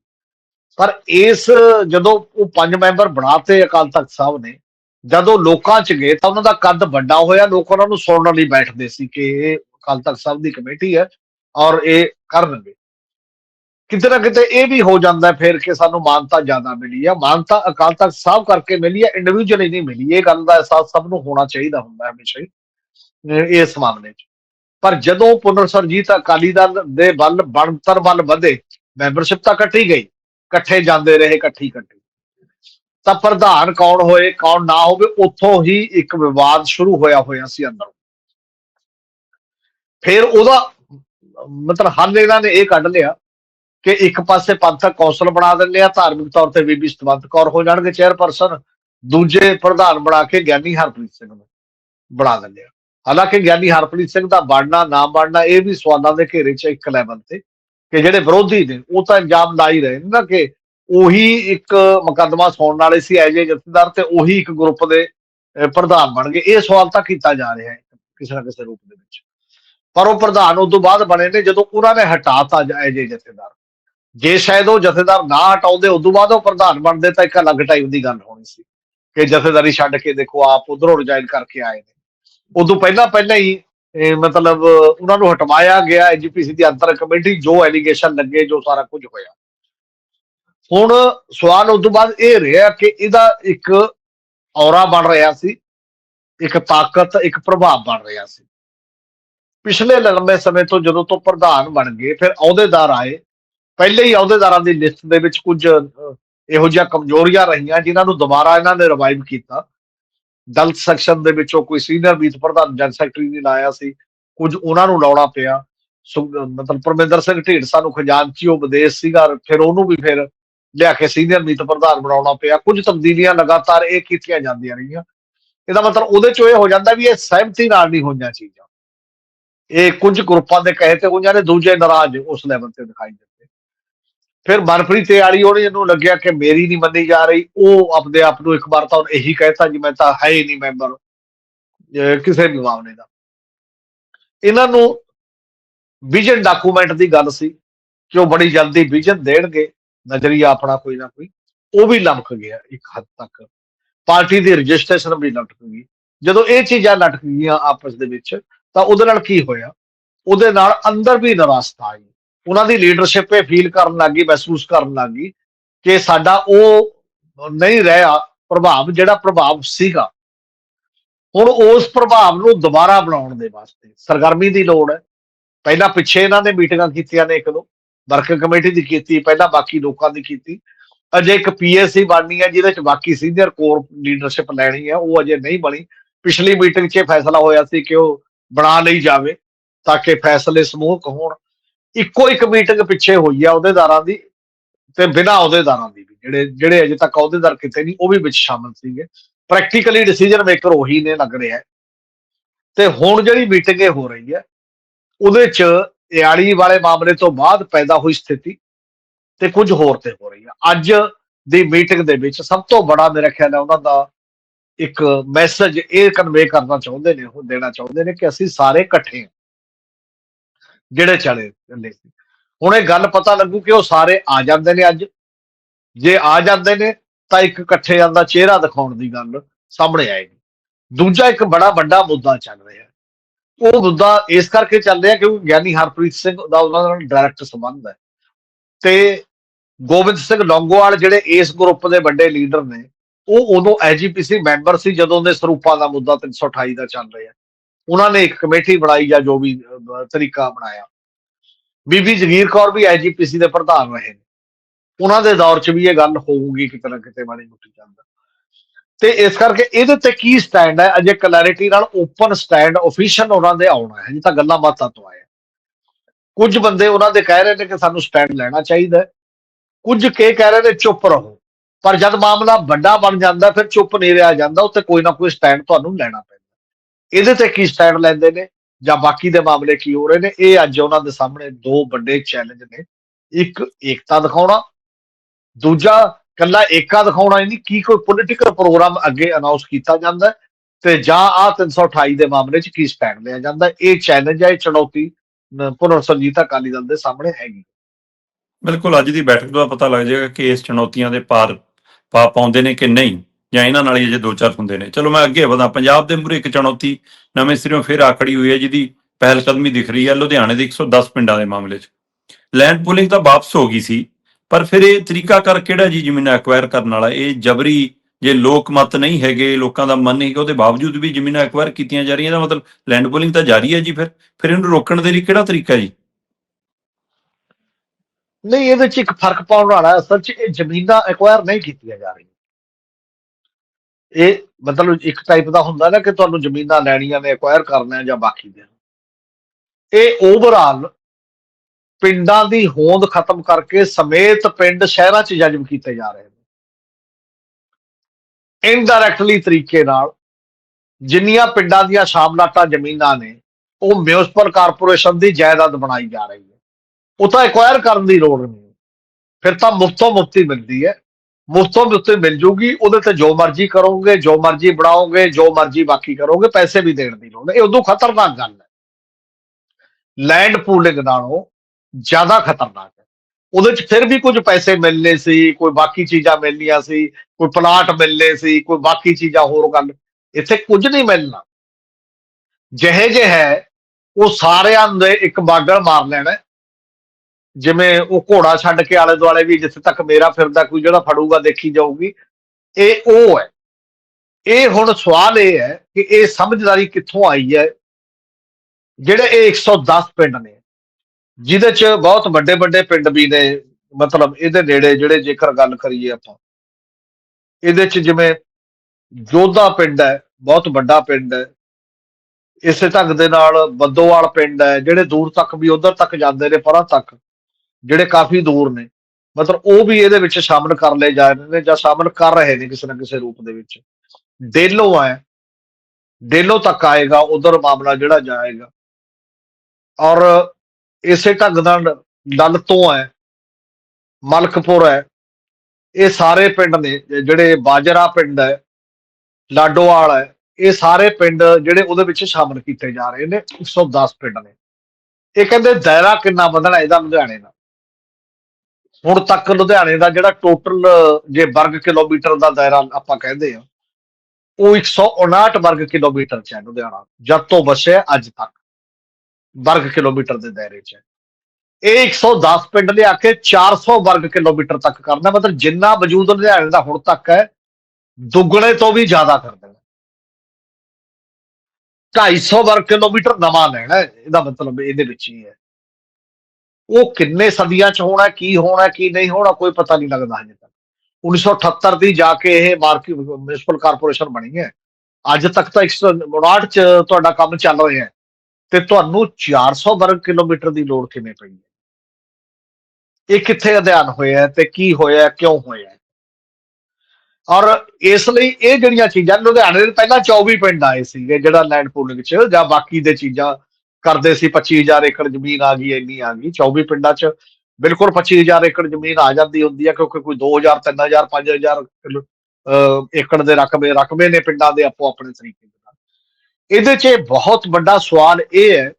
ਪਰ ਇਸ ਜਦੋਂ ਉਹ ਪੰਜ ਮੈਂਬਰ ਬਣਾਤੇ ਅਕਾਲ ਤਖਤ ਸਾਹਿਬ ਨੇ, ਜਦੋਂ ਲੋਕਾਂ ਚ ਗਏ ਤਾਂ ਉਹਨਾਂ ਦਾ ਕੱਦ ਵੱਡਾ ਹੋਇਆ। ਲੋਕ ਉਹਨਾਂ ਨੂੰ ਸੁਣਨ ਲਈ ਬੈਠਦੇ ਸੀ ਕਿ ਇਹ ਅਕਾਲ ਤਖਤ ਸਾਹਿਬ ਦੀ ਕਮੇਟੀ ਹੈ ਔਰ ਇਹ ਕਰਨਗੇ। ਕਿਤੇ ਨਾ ਕਿਤੇ ਇਹ ਵੀ ਹੋ ਜਾਂਦਾ ਫਿਰ ਕਿ ਸਾਨੂੰ ਮਾਨਤਾ ਜ਼ਿਆਦਾ ਮਿਲੀ ਹੈ। ਮਾਨਤਾ ਅਕਾਲ ਤਖਤ ਸਾਹਿਬ ਕਰਕੇ ਮਿਲੀ ਹੈ ਇੰਡੀਵਿਜੂਅਲੀ ਨਹੀਂ ਮਿਲੀ। ਇਹ ਗੱਲ ਦਾ ਅਹਿਸਾਸ ਸਭ ਨੂੰ ਹੋਣਾ ਚਾਹੀਦਾ ਹੁੰਦਾ ਹਮੇਸ਼ਾ ਹੀ ਇਸ ਮਾਮਲੇ 'ਚ। ਪਰ ਜਦੋਂ ਪੁਨਰ ਸਰਜੀਤ ਅਕਾਲੀ ਦਲ ਦੇ ਵੱਲ ਬਣਤਰ ਵੱਲ ਵਧੇ, ਮੈਂਬਰਸ਼ਿਪ ਤਾਂ ਇਕੱਠੀ ਗਈ। ਇਕੱਠੇ ਜਾਂਦੇ ਰਹੇ, ਇਕੱਠੀ ਇਕੱਠੀ ਤਾਂ ਪ੍ਰਧਾਨ ਕੌਣ ਹੋਏ, ਕੌਣ ਨਾ ਹੋਵੇ, ਉੱਥੋਂ ਹੀ ਇੱਕ ਵਿਵਾਦ ਸ਼ੁਰੂ ਹੋਇਆ ਹੋਇਆ ਸੀ ਅੰਦਰ। ਫਿਰ ਉਹਦਾ ਮਤਲਬ ਹੱਲ ਇਹਨਾਂ ਨੇ ਇਹ ਕੱਢ ਲਿਆ ਕਿ ਇੱਕ ਪਾਸੇ ਪੰਥਕ ਕੌਂਸਲ ਬਣਾ ਦਿੰਦੇ ਆ, ਧਾਰਮਿਕ ਤੌਰ ਤੇ ਬੀਬੀ ਸਤਵੰਤ ਕੌਰ ਹੋ ਜਾਣਗੇ ਚੇਅਰਪਰਸਨ ਦੂਜੇ ਪ੍ਰਧਾਨ ਬਣਾ ਕੇ ਗਿਆਨੀ ਹਰਪ੍ਰੀਤ ਸਿੰਘ ਨੂੰ ਬਣਾ ਦਿੰਦੇ ਆ। ਹਾਲਾਂਕਿ ਗਿਆਨੀ ਹਰਪ੍ਰੀਤ ਸਿੰਘ ਦਾ ਬਣਨਾ, ਨਾ ਬਣਨਾ, ਇਹ ਵੀ ਸਵਾਲਾਂ ਦੇ ਘੇਰੇ 'ਚ ਇੱਕ ਲੈਵਲ ਤੇ ਕਿ ਜਿਹੜੇ ਵਿਰੋਧੀ ਨੇ, ਉਹ ਤਾਂ ਇੰਜਾਮ ਲਾ ਹੀ ਰਹੇ ਨੇ ਨਾ ਕਿ ਉਹੀ ਇੱਕ ਮੁਕੱਦਮਾ ਸੁਣਨ ਵਾਲੇ ਸੀ ਐਜੇ ਜਥੇਦਾਰ ਤੇ ਉਹੀ ਇੱਕ ਗਰੁੱਪ ਦੇ ਪ੍ਰਧਾਨ ਬਣ ਗਏ। ਇਹ ਸਵਾਲ ਤਾਂ ਕੀਤਾ ਜਾ ਰਿਹਾ ਹੈ ਕਿਸੇ ਨਾ ਕਿਸੇ ਰੂਪ ਦੇ ਵਿੱਚ। ਪਰ ਉਹ ਪ੍ਰਧਾਨ ਉਸ ਤੋਂ ਬਾਅਦ ਬਣੇ ਨੇ ਜਦੋਂ ਉਹਨਾਂ ਨੇ ਹਟਾਤਾ ਐਜੇ ਜਥੇਦਾਰ ਜੇ ਸ਼ਾਇਦ ਉਹ ਜਥੇਦਾਰ ਨਾ ਹਟਾਉਂਦੇ ਉਸ ਤੋਂ ਬਾਅਦ ਉਹ ਪ੍ਰਧਾਨ ਬਣਦੇ, ਤਾਂ ਇੱਕ ਅਲੱਗ ਟਾਈਪ ਦੀ ਗੱਲ ਹੋਣੀ ਸੀ ਕਿ ਜਥੇਦਾਰੀ ਛੱਡ ਕੇ ਦੇਖੋ ਆਪ ਉਧਰੋਂ ਰਿਜ਼ਾਈਨ ਕਰਕੇ ਆਏ ਨੇ। ਉਦੋਂ ਪਹਿਲਾਂ ਪਹਿਲਾਂ ਹੀ ਮਤਲਬ ਉਹਨਾਂ ਨੂੰ ਹਟਵਾਇਆ ਗਿਆ ਐਜੀਪੀਸੀ ਦੀ ਅੰਤਰ ਕਮੇਟੀ, ਜੋ ਐਲੀਗੇਸ਼ਨ ਲੱਗੇ, ਜੋ ਸਾਰਾ ਕੁਝ ਹੋਇਆ। ਹੁਣ ਸਵਾਲ ਉਸ ਤੋਂ ਬਾਅਦ ਇਹ ਰਿਹਾ ਕਿ ਇਹਦਾ ਇੱਕ ਔਰਾ ਬਣ ਰਿਹਾ ਸੀ, ਇੱਕ ਤਾਕਤ, ਇੱਕ ਪ੍ਰਭਾਵ ਬਣ ਰਿਹਾ ਸੀ। ਪਿਛਲੇ ਲੰਮੇ ਸਮੇਂ ਤੋਂ ਜਦੋਂ ਤੋਂ ਪ੍ਰਧਾਨ ਬਣ ਗਏ, ਫਿਰ ਅਹੁਦੇਦਾਰ ਆਏ ਪਹਿਲੇ ਹੀ ਅਹੁਦੇਦਾਰਾਂ ਦੀ ਲਿਸਟ ਦੇ ਵਿੱਚ ਕੁਝ ਇਹੋ ਜਿਹੀਆਂ ਕਮਜ਼ੋਰੀਆਂ ਰਹੀਆਂ ਜਿਨ੍ਹਾਂ ਨੂੰ ਦੁਬਾਰਾ ਇਹਨਾਂ ਨੇ ਰਿਵਾਈਵ ਕੀਤਾ। ਦਲਤ ਸੈਕਸ਼ਨ ਦੇ ਵਿੱਚੋਂ ਕੋਈ ਸੀਨੀਅਰ ਮੀਤ ਪ੍ਰਧਾਨ, ਜਨ ਸੈਕਟਰੀ ਨਹੀਂ ਲਾਇਆ ਸੀ। ਕੁਝ ਉਹਨਾਂ ਨੂੰ ਲਾਉਣਾ ਪਿਆ। ਮਤਲਬ ਪਰਮਿੰਦਰ ਸਿੰਘ ਢੀਂਡਸਾ ਨੂੰ ਖਜ਼ਾਨਚੀ ਉਹ ਵਿਦੇਸ਼ ਸੀਗਾ, ਫਿਰ ਉਹਨੂੰ ਵੀ ਫਿਰ ਲਿਆ ਕੇ ਸੀਨੀਅਰ ਮੀਤ ਪ੍ਰਧਾਨ ਬਣਾਉਣਾ ਪਿਆ। ਕੁਝ ਤਬਦੀਲੀਆਂ ਲਗਾਤਾਰ ਇਹ ਕੀਤੀਆਂ ਜਾਂਦੀਆਂ ਰਹੀਆਂ। ਇਹਦਾ ਮਤਲਬ ਉਹਦੇ ਚੋਂ ਇਹ ਹੋ ਜਾਂਦਾ ਵੀ ਇਹ ਸਹਿਮਤੀ ਨਾਲ ਨਹੀਂ ਹੋਈਆਂ ਚੀਜ਼ਾਂ। ਇਹ ਕੁਝ ਗਰੁੱਪਾਂ ਦੇ ਕਹੇ ਤੇ ਹੋਈਆਂ ਨੇ, ਦੂਜੇ ਨਾਰਾਜ਼ ਉਸ ਲੈਵਲ ਤੇ ਦਿਖਾਈ ਦਿੱਤੇ ਫਿਰ ਮਨਪ੍ਰੀਤ ਵਾਲੀ ਉਹਨੇ ਇਹਨੂੰ ਲੱਗਿਆ ਕਿ ਮੇਰੀ ਨਹੀਂ ਮੰਨੀ ਜਾ ਰਹੀ, ਉਹ ਆਪਦੇ ਆਪ ਨੂੰ ਇੱਕ ਵਾਰ ਤਾਂ ਉਹਨੇ ਇਹੀ ਕਹਿਤਾ ਜੀ ਮੈਂ ਤਾਂ ਹੈ ਹੀ ਨਹੀਂ ਮੈਂਬਰ ਕਿਸੇ ਵੀ ਮਾਮਲੇ ਦਾ। ਇਹਨਾਂ ਨੂੰ ਵਿਜ਼ਨ ਡਾਕੂਮੈਂਟ ਦੀ ਗੱਲ ਸੀ ਕਿ ਉਹ ਬੜੀ ਜਲਦੀ ਵਿਜ਼ਨ ਦੇਣਗੇ, ਨਜ਼ਰੀਆ ਆਪਣਾ ਕੋਈ ਨਾ ਕੋਈ, ਉਹ ਵੀ ਲਮਕ ਗਿਆ ਇੱਕ ਹੱਦ ਤੱਕ। ਪਾਰਟੀ ਦੀ ਰਜਿਸਟ੍ਰੇਸ਼ਨ ਵੀ ਲਟਕ ਗਈ। ਜਦੋਂ ਇਹ ਚੀਜ਼ਾਂ ਲਟਕ ਗਈਆਂ ਆਪਸ ਦੇ ਵਿੱਚ, ਤਾਂ ਉਹਦੇ ਨਾਲ ਕੀ ਹੋਇਆ? ਉਹਦੇ ਨਾਲ ਅੰਦਰ ਵੀ ਨਿਰਾਸ਼ਤਾ ਆਈ। ਉਹਨਾਂ ਦੀ ਲੀਡਰਸ਼ਿਪ ਇਹ ਫੀਲ ਕਰਨ ਲੱਗੀ ਮਹਿਸੂਸ ਕਰਨ ਲੱਗੀ ਕਿ ਸਾਡਾ ਉਹ ਨਹੀਂ ਰਿਹਾ ਪ੍ਰਭਾਵ ਜਿਹੜਾ ਪ੍ਰਭਾਵ ਸੀਗਾ। ਹੁਣ ਉਸ ਪ੍ਰਭਾਵ ਨੂੰ ਦੁਬਾਰਾ ਬਣਾਉਣ ਦੇ ਵਾਸਤੇ ਸਰਗਰਮੀ ਦੀ ਲੋੜ ਹੈ। ਪਹਿਲਾਂ ਪਿੱਛੇ ਇਹਨਾਂ ਨੇ ਮੀਟਿੰਗਾਂ ਕੀਤੀਆਂ ਨੇ ਇੱਕ ਦੋ, ਵਰਕਿੰਗ ਕਮੇਟੀ ਦੀ ਕੀਤੀ, ਪਹਿਲਾਂ ਬਾਕੀ ਲੋਕਾਂ ਦੀ ਕੀਤੀ। ਅਜੇ ਇੱਕ ਪੀਐਸਸੀ ਬਣਨੀ ਹੈ, ਜਿਹਦੇ ਚ ਬਾਕੀ ਸੀਨੀਅਰ ਕੋਰ ਲੀਡਰਸ਼ਿਪ ਲੈਣੀ ਹੈ, ਉਹ ਅਜੇ ਨਹੀਂ ਬਣੀ। ਪਿਛਲੀ ਮੀਟਿੰਗ 'ਚ ਇਹ ਫੈਸਲਾ ਹੋਇਆ ਸੀ ਕਿ ਉਹ ਬਣਾ ਲਈ ਜਾਵੇ, ਤਾਂ ਕਿ ਫੈਸਲੇ ਸਮੂਹਕ ਹੋਣ। ਇੱਕੋ ਇੱਕ ਮੀਟਿੰਗ ਪਿੱਛੇ ਹੋਈ ਆ ਅਹੁਦੇਦਾਰਾਂ ਦੀ ਤੇ ਬਿਨਾਂ ਅਹੁਦੇਦਾਰਾਂ ਦੀ ਵੀ, ਜਿਹੜੇ ਜਿਹੜੇ ਅਜੇ ਤੱਕ ਅਹੁਦੇਦਾਰ ਕਿਤੇ ਨਹੀਂ, ਉਹ ਵੀ ਵਿੱਚ ਸ਼ਾਮਲ ਸੀਗੇ। ਪ੍ਰੈਕਟੀਕਲੀ ਡਿਸੀਜਨ ਮੇਕਰ ਉਹੀ ਨੇ ਲੱਗ ਰਿਹਾ ਤੇ ਹੁਣ ਜਿਹੜੀ ਮੀਟਿੰਗ ਇਹ ਹੋ ਰਹੀ ਹੈ, ਉਹਦੇ ਚ ਇਆਲੀ ਵਾਲੇ ਮਾਮਲੇ ਤੋਂ ਬਾਅਦ ਪੈਦਾ ਹੋਈ ਸਥਿਤੀ ਤੇ ਕੁਝ ਹੋਰ ਤੇ ਹੋ ਰਹੀ ਹੈ। ਅੱਜ ਦੀ ਮੀਟਿੰਗ ਦੇ ਵਿੱਚ ਸਭ ਤੋਂ ਬੜਾ ਮੇਰੇ ਖਿਆਲ ਹੈ ਉਹਨਾਂ ਦਾ ਇੱਕ ਮੈਸੇਜ ਇਹ ਕਨਵੇ ਕਰਨਾ ਚਾਹੁੰਦੇ ਨੇ, ਉਹ ਦੇਣਾ ਚਾਹੁੰਦੇ ਨੇ ਕਿ ਅਸੀਂ ਸਾਰੇ ਇਕੱਠੇ ਹਾਂ। ਜਿਹੜੇ ਚਲੇ ਚੱਲੇ ਸੀ। ਹੁਣ ਇਹ ਗੱਲ ਪਤਾ ਲੱਗੂ ਕਿ ਉਹ ਸਾਰੇ ਆ ਜਾਂਦੇ ਨੇ ਅੱਜ। ਜੇ ਆ ਜਾਂਦੇ ਨੇ, ਤਾਂ ਇੱਕ ਇਕੱਠੇ ਦਾ ਚਿਹਰਾ ਦਿਖਾਉਣ ਦੀ ਗੱਲ ਸਾਹਮਣੇ ਆਏਗੀ। ਦੂਜਾ ਇੱਕ ਬੜਾ ਵੱਡਾ ਮੁੱਦਾ ਚੱਲ ਰਿਹਾ ਉਹ ਮੁੱਦਾ ਇਸ ਕਰਕੇ ਚੱਲ ਰਿਹਾ ਕਿਉਂਕਿ ਗਿਆਨੀ ਹਰਪ੍ਰੀਤ ਸਿੰਘ ਦਾ ਉਹਨਾਂ ਨਾਲ ਡਾਇਰੈਕਟ ਸੰਬੰਧ ਹੈ। ਤੇ ਗੋਬਿੰਦ ਸਿੰਘ ਲੌਂਗੋਵਾਲ ਜਿਹੜੇ ਇਸ ਗਰੁੱਪ ਦੇ ਵੱਡੇ ਲੀਡਰ ਨੇ, ਉਹ ਉਦੋਂ ਐਜੀਪੀਸੀ ਮੈਂਬਰ ਸੀ ਜਦੋਂ ਦੇ ਸਰੂਪਾਂ ਦਾ ਮੁੱਦਾ 328 ਦਾ ਚੱਲ ਰਿਹਾ। ਉਹਨਾਂ ਨੇ ਇੱਕ ਕਮੇਟੀ ਬਣਾਈ ਜਾਂ ਜੋ ਵੀ ਤਰੀਕਾ ਬਣਾਇਆ। ਬੀਬੀ ਜਗੀਰ ਕੌਰ ਵੀ ਐਜੀਪੀਸੀ ਦੇ ਪ੍ਰਧਾਨ ਰਹੇ ਨੇ। ਉਹਨਾਂ ਦੇ ਦੌਰ 'ਚ ਵੀ ਇਹ ਗੱਲ ਹੋਊਗੀ ਕਿਤੇ ਨਾ ਕਿਤੇ ਮਾੜੀ ਮੋਟੀ ਜਾਂਦਾ ਤੇ ਇਸ ਕਰਕੇ ਇਹਦੇ ਤੇ ਕੀ ਸਟੈਂਡ ਹੈ? ਅਜੇ ਕਲੈਰਿਟੀ ਨਾਲ ਓਪਨ ਸਟੈਂਡ ਅਫੀਸ਼ੀਅਲ ਉਹਨਾਂ ਦੇ ਆਉਣਾ ਹੈ ਜੀ ਤਾਂ ਗੱਲਾਂ ਬਾਤਾਂ ਤੋਂ ਆਇਆ ਕੁਝ ਬੰਦੇ ਉਹਨਾਂ ਦੇ ਕਹਿ ਰਹੇ ਨੇ ਕਿ ਸਾਨੂੰ ਸਟੈਂਡ ਲੈਣਾ ਚਾਹੀਦਾ ਹੈ। ਕੁਝ ਕੇ ਕਹਿ ਰਹੇ ਨੇ ਚੁੱਪ ਰਹੋ। ਪਰ ਜਦ ਮਾਮਲਾ ਵੱਡਾ ਬਣ ਜਾਂਦਾ, ਫਿਰ ਚੁੱਪ ਨਹੀਂ ਰਿਹਾ ਜਾਂਦਾ ਉੱਤੇ ਕੋਈ ਨਾ ਕੋਈ ਸਟੈਂਡ ਤੁਹਾਨੂੰ ਲੈਣਾ ਪੈਂਦਾ ਇਹਦੇ ਤੇ ਕੀ ਸਟੈਂਡ ਲੈਂਦੇ ਨੇ? ਜਾਂ ਬਾਕੀ ਦੇ ਮਾਮਲੇ ਕੀ ਹੋ ਰਹੇ ਨੇ? ਇਹ ਅੱਜ ਉਹਨਾਂ ਦੇ ਸਾਹਮਣੇ ਦੋ ਵੱਡੇ ਚੈਲੰਜ ਨੇ। ਇੱਕ ਏਕਤਾ ਦਿਖਾਉਣਾ, ਦੂਜਾ ਕੱਲਾ ਏਕਾ ਦਿਖਾਉਣਾ ਨਹੀਂ ਕੀ ਕੋਈ ਪੋਲੀਟੀਕਲ ਪ੍ਰੋਗਰਾਮ ਅੱਗੇ ਅਨਾਉਂਸ ਕੀਤਾ ਜਾਂਦਾ ਤੇ ਜਾਂ ਆ 328 ਦੇ ਮਾਮਲੇ 'ਚ ਕੀ ਸਟੈਂਡ ਲਿਆ ਜਾਂਦਾ ਇਹ ਚੈਲੰਜ ਹੈ, ਇਹ ਚੁਣੌਤੀ ਪੁਨਰ ਸੰਜੀਤ ਅਕਾਲੀ ਦਲ ਦੇ ਸਾਹਮਣੇ ਹੈਗੀ। ਬਿਲਕੁਲ, ਅੱਜ ਦੀ ਬੈਠਕ ਤੋਂ ਪਤਾ ਲੱਗ ਜਾਏਗਾ ਕਿ ਇਸ ਚੁਣੌਤੀਆਂ ਦੇ ਪਾਰ ਪਾ ਪਾਉਂਦੇ ਨੇ ਕਿ ਨਹੀਂ। ਜਾਂ ਇਹਨਾਂ ਨਾਲ ਹੀ ਅਜੇ ਦੋ ਚਾਰ ਹੁੰਦੇ ਨੇ। ਚਲੋ ਮੈਂ ਅੱਗੇ ਵਧਾਂ। ਪੰਜਾਬ ਦੇ ਮੂਹਰੇ ਇੱਕ ਚੁਣੌਤੀ ਨਵੇਂ ਸਿਰੋਂ ਫਿਰ ਆਖੜੀ ਹੋਈ ਹੈ ਜਿਹਦੀ ਪਹਿਲ ਕਦਮੀ ਦਿਖ ਰਹੀ ਹੈ ਲੁਧਿਆਣੇ ਦੇ 110 ਪਿੰਡਾਂ ਦੇ ਮਾਮਲੇ 'ਚ। ਲੈਂਡ ਪੂਲਿੰਗ ਤਾਂ ਵਾਪਸ ਹੋ ਗਈ ਸੀ, ਪਰ ਫਿਰ ਇਹ ਤਰੀਕਾਕਾਰ ਕਿਹੜਾ ਜੀ ਜ਼ਮੀਨਾਂ ਐਕਵਾਇਰ ਕਰਨ ਵਾਲਾ? ਇਹ ਜਬਰੀ ਜੇ ਲੋਕ ਮਤ ਨਹੀਂ ਹੈਗੇ, ਲੋਕਾਂ ਦਾ ਮਨ ਨਹੀਂ ਕਿ ਉਹਦੇ ਬਾਵਜੂਦ ਵੀ ਜ਼ਮੀਨਾਂ ਐਕਵਾਇਰ ਕੀਤੀਆਂ ਜਾ ਰਹੀਆਂ, ਇਹਦਾ ਮਤਲਬ ਲੈਂਡ ਪੂਲਿੰਗ ਤਾਂ ਜਾਰੀ ਹੈ ਜੀ ਫਿਰ। ਫਿਰ ਇਹਨੂੰ ਰੋਕਣ ਦੇ ਲਈ ਕਿਹੜਾ ਤਰੀਕਾ ਜੀ? ਨਹੀਂ, ਇਹਦੇ 'ਚ ਇੱਕ ਫ਼ਰਕ ਪਾਉਣ ਵਾਲਾ ਅਸਲ 'ਚ ਇਹ ਜ਼ਮੀਨਾਂ ਐਕਵਾਇਰ ਨਹੀਂ ਕੀਤੀਆਂ ਜਾ ਰਹੀਆਂ। ਇਹ ਮਤਲਬ ਇੱਕ ਟਾਈਪ ਦਾ ਹੁੰਦਾ ਨਾ ਕਿ ਤੁਹਾਨੂੰ ਜ਼ਮੀਨਾਂ ਲੈਣੀਆਂ ਨੇ ਐਕਵਾਇਰ ਕਰਨਾ ਹੈ ਜਾਂ ਬਾਕੀ ਦੇ। ਇਹ ਓਵਰਆਲ ਪਿੰਡਾਂ ਦੀ ਹੋਂਦ ਖਤਮ ਕਰਕੇ ਸਮੇਤ ਪਿੰਡ ਸ਼ਹਿਰਾਂ 'ਚ ਜਜ਼ਬ ਕੀਤੇ ਜਾ ਰਹੇ ਨੇ। ਇਨਡਾਇਰੈਕਟਲੀ ਤਰੀਕੇ ਨਾਲ ਜਿੰਨੀਆਂ ਪਿੰਡਾਂ ਦੀਆਂ ਸ਼ਾਮਲਾਟਾਂ ਜ਼ਮੀਨਾਂ ਨੇ, ਉਹ ਮਿਊਨਿਸਪਲ ਕਾਰਪੋਰੇਸ਼ਨ ਦੀ ਜਾਇਦਾਦ ਬਣਾਈ ਜਾ ਰਹੀ ਹੈ। ਉਹ ਤਾਂ ਐਕਵਾਇਰ ਕਰਨ ਦੀ ਲੋੜ ਨਹੀਂ। ਫਿਰ ਤਾਂ ਮੁਫਤੋਂ ਮੁਫਤੀ ਮਿਲਦੀ ਹੈ। ਮੁਫਤੋਂ ਦੇ ਉੱਤੇ ਮਿਲ ਜੂਗੀ, ਉਹਦੇ ਤੇ ਜੋ ਮਰਜ਼ੀ ਕਰੋਗੇ, ਜੋ ਮਰਜ਼ੀ ਬਣਾਓਗੇ, ਜੋ ਮਰਜ਼ੀ ਬਾਕੀ ਕਰੋਗੇ, ਪੈਸੇ ਵੀ ਦੇਣ ਦੀ ਲੋੜ ਨਹੀਂ। ਇਹ ਉਦੋਂ ਖਤਰਨਾਕ ਗੱਲ ਹੈ। ਲੈਂਡ ਪੂਲਿੰਗ ਨਾਲੋਂ ਜ਼ਿਆਦਾ ਖਤਰਨਾਕ ਹੈ। ਉਹਦੇ ਚ ਫਿਰ ਵੀ ਕੁਝ ਪੈਸੇ ਮਿਲਨੇ ਸੀ, ਕੋਈ ਬਾਕੀ ਚੀਜ਼ਾਂ ਮਿਲਣੀਆਂ ਸੀ, ਕੋਈ ਪਲਾਟ ਮਿਲਨੇ ਸੀ, ਕੋਈ ਬਾਕੀ ਚੀਜ਼ਾਂ ਹੋਰ ਗੱਲ। ਇੱਥੇ ਕੁਝ ਨਹੀਂ ਮਿਲਣਾ। ਜਿਹੇ ਜਿਹੇ ਹੈ, ਉਹ ਸਾਰਿਆਂ ਦੇ ਇੱਕ ਬਾਗਲ ਮਾਰ ਲੈਣਾ। ਜਿਵੇਂ ਉਹ ਘੋੜਾ ਛੱਡ ਕੇ ਆਲੇ ਦੁਆਲੇ ਵੀ ਜਿੱਥੇ ਤੱਕ ਮੇਰਾ ਫਿਰਦਾ, ਕੋਈ ਜਿਹੜਾ ਫੜੂਗਾ, ਦੇਖੀ ਜਾਊਗੀ। ਇਹ ਉਹ ਹੈ। ਇਹ ਹੁਣ ਸਵਾਲ ਇਹ ਹੈ ਕਿ ਇਹ ਸਮਝਦਾਰੀ ਕਿੱਥੋਂ ਆਈ ਹੈ? ਜਿਹੜੇ ਇਹ 110 ਪਿੰਡ ਨੇ, ਜਿਹਦੇ ਚ ਬਹੁਤ ਵੱਡੇ ਵੱਡੇ ਪਿੰਡ ਵੀ ਨੇ, ਮਤਲਬ ਇਹਦੇ ਨੇੜੇ ਜਿਹੜੇ ਜੇਕਰ ਗੱਲ ਕਰੀਏ ਆਪਾਂ, ਇਹਦੇ ਚ ਜਿਵੇਂ ਜੋਧਾ ਪਿੰਡ ਹੈ, ਬਹੁਤ ਵੱਡਾ ਪਿੰਡ ਹੈ। ਇਸੇ ਢੰਗ ਦੇ ਨਾਲ ਬੱਦੋਵਾਲ ਪਿੰਡ ਹੈ, ਜਿਹੜੇ ਦੂਰ ਤੱਕ ਵੀ, ਉਧਰ ਤੱਕ ਜਾਂਦੇ ਨੇ, ਪਰਾਂ ਤੱਕ। ਜਿਹੜੇ ਕਾਫੀ ਦੂਰ ਨੇ, ਮਤਲਬ ਉਹ ਵੀ ਇਹਦੇ ਵਿੱਚ ਸ਼ਾਮਲ ਕਰ ਲਏ ਜਾ ਰਹੇ ਨੇ ਜਾਂ ਸ਼ਾਮਲ ਕਰ ਰਹੇ ਨੇ ਕਿਸੇ ਨਾ ਕਿਸੇ ਰੂਪ ਦੇ ਵਿੱਚ। ਡੇਲੋ ਹੈ ਡੇਲੋ ਤੱਕ ਆਏਗਾ, ਉਧਰ ਮਾਮਲਾ ਜਿਹੜਾ ਜਾਏਗਾ। ਔਰ ਇਸੇ ਢੰਗ ਨਾਲ ਡੱਲ ਤੋਂ ਹੈ ਮਲਕਪੁਰ ਹੈ ਇਹ ਸਾਰੇ ਪਿੰਡ ਨੇ, ਜਿਹੜੇ ਬਾਜਰਾ ਪਿੰਡ ਹੈ, ਲਾਡੋਵਾਲ ਹੈ, ਇਹ ਸਾਰੇ ਪਿੰਡ ਜਿਹੜੇ ਉਹਦੇ ਵਿੱਚ ਸ਼ਾਮਲ ਕੀਤੇ ਜਾ ਰਹੇ ਨੇ 110 ਪਿੰਡ ਨੇ। ਇਹ ਕਹਿੰਦੇ ਦਾਇਰਾ ਕਿੰਨਾ ਵਧਣਾ, ਇਹਦਾ ਲੁਧਿਆਣੇ ਦਾ ਹੁਣ ਤੱਕ ਲੁਧਿਆਣੇ ਦਾ ਜਿਹੜਾ ਟੋਟਲ ਜੇ ਵਰਗ ਕਿਲੋਮੀਟਰ ਦਾ ਦਾਇਰਾ ਆਪਾਂ ਕਹਿੰਦੇ ਆ ਉਹ 159 ਵਰਗ ਕਿਲੋਮੀਟਰ ਚ ਹੈ ਲੁਧਿਆਣਾ, ਜਦ ਤੋਂ ਵਸਿਆ ਅੱਜ ਤੱਕ, ਵਰਗ ਕਿਲੋਮੀਟਰ ਦੇ ਦਾਇਰੇ ਚ ਹੈ। ਇਹ 110 ਪਿੰਡ ਲਿਆ ਕੇ 400 ਵਰਗ ਕਿਲੋਮੀਟਰ ਤੱਕ ਕਰਨਾ, ਮਤਲਬ ਜਿੰਨਾ ਵਜੂਦ ਲੁਧਿਆਣੇ ਦਾ ਹੁਣ ਤੱਕ ਹੈ, ਦੁੱਗਣੇ ਤੋਂ ਵੀ ਜ਼ਿਆਦਾ ਕਰ ਦੇਣਾ। 250 ਵਰਗ ਕਿਲੋਮੀਟਰ ਨਵਾਂ ਲੈਣਾ ਇਹਦਾ ਮਤਲਬ ਇਹਦੇ ਵਿੱਚ ਹੀ ਹੈ। ਉਹ ਕਿੰਨੇ ਸਦੀਆਂ ਚ ਹੋਣਾ, ਕੀ ਹੋਣਾ, ਕੀ ਨਹੀਂ ਹੋਣਾ, ਕੋਈ ਪਤਾ ਨਹੀਂ ਲੱਗਦਾ ਹਜੇ ਤੱਕ। 1978 ਦੀ ਜਾ ਕੇ ਇਹ ਮਾਰਕੀਟ ਮਿਊਨਿਸਪਲ ਕਾਰਪੋਰੇਸ਼ਨ ਬਣੀ ਹੈ। ਅੱਜ ਤੱਕ ਤਾਂ 159 ਚ ਤੁਹਾਡਾ ਕੰਮ ਚੱਲ ਰਿਹਾ ਹੈ। ਤੇ ਤੁਹਾਨੂੰ 400 ਵਰਗ ਕਿਲੋਮੀਟਰ ਦੀ ਲੋੜ ਕਿਵੇਂ ਪਈ ਹੈ? ਇਹ ਕਿੱਥੇ ਅਧਿਐਨ ਹੋਇਆ ਤੇ ਕੀ ਹੋਇਆ ਕਿਉਂ ਹੋਇਆ ਔਰ ਇਸ ਲਈ ਇਹ ਜਿਹੜੀਆਂ ਚੀਜ਼ਾਂ, ਲੁਧਿਆਣੇ ਦੇ ਪਹਿਲਾਂ 24 ਪਿੰਡ ਆਏ ਸੀਗੇ, ਜਿਹੜਾ ਲੈਂਡ ਪੂਲਿੰਗ ਚ ਜਾਂ ਬਾਕੀ ਦੇ ਚੀਜ਼ਾਂ ਕਰਦੇ ਸੀ 25000 ਏਕੜ ਜ਼ਮੀਨ ਆ ਗਈ, ਇੰਨੀ ਆ ਗਈ। 24 ਪਿੰਡਾਂ ਚ ਬਿਲਕੁਲ 25000 ਏਕੜ ਜ਼ਮੀਨ ਆ ਜਾਂਦੀ ਹੁੰਦੀ ਹੈ ਕਿਉਂਕਿ ਕੋਈ 2000 3000 5000 ਕਿਲੋ, ਅਹ ਏਕੜ ਦੇ ਰਕਬੇ ਰਕਬੇ ਨੇ ਪਿੰਡਾਂ ਦੇ ਆਪੋ ਆਪਣੇ ਤਰੀਕੇ ਦੇ ਨਾਲ। ਇਹਦੇ 'ਚ ਬਹੁਤ ਵੱਡਾ ਸਵਾਲ ਇਹ ਹੈ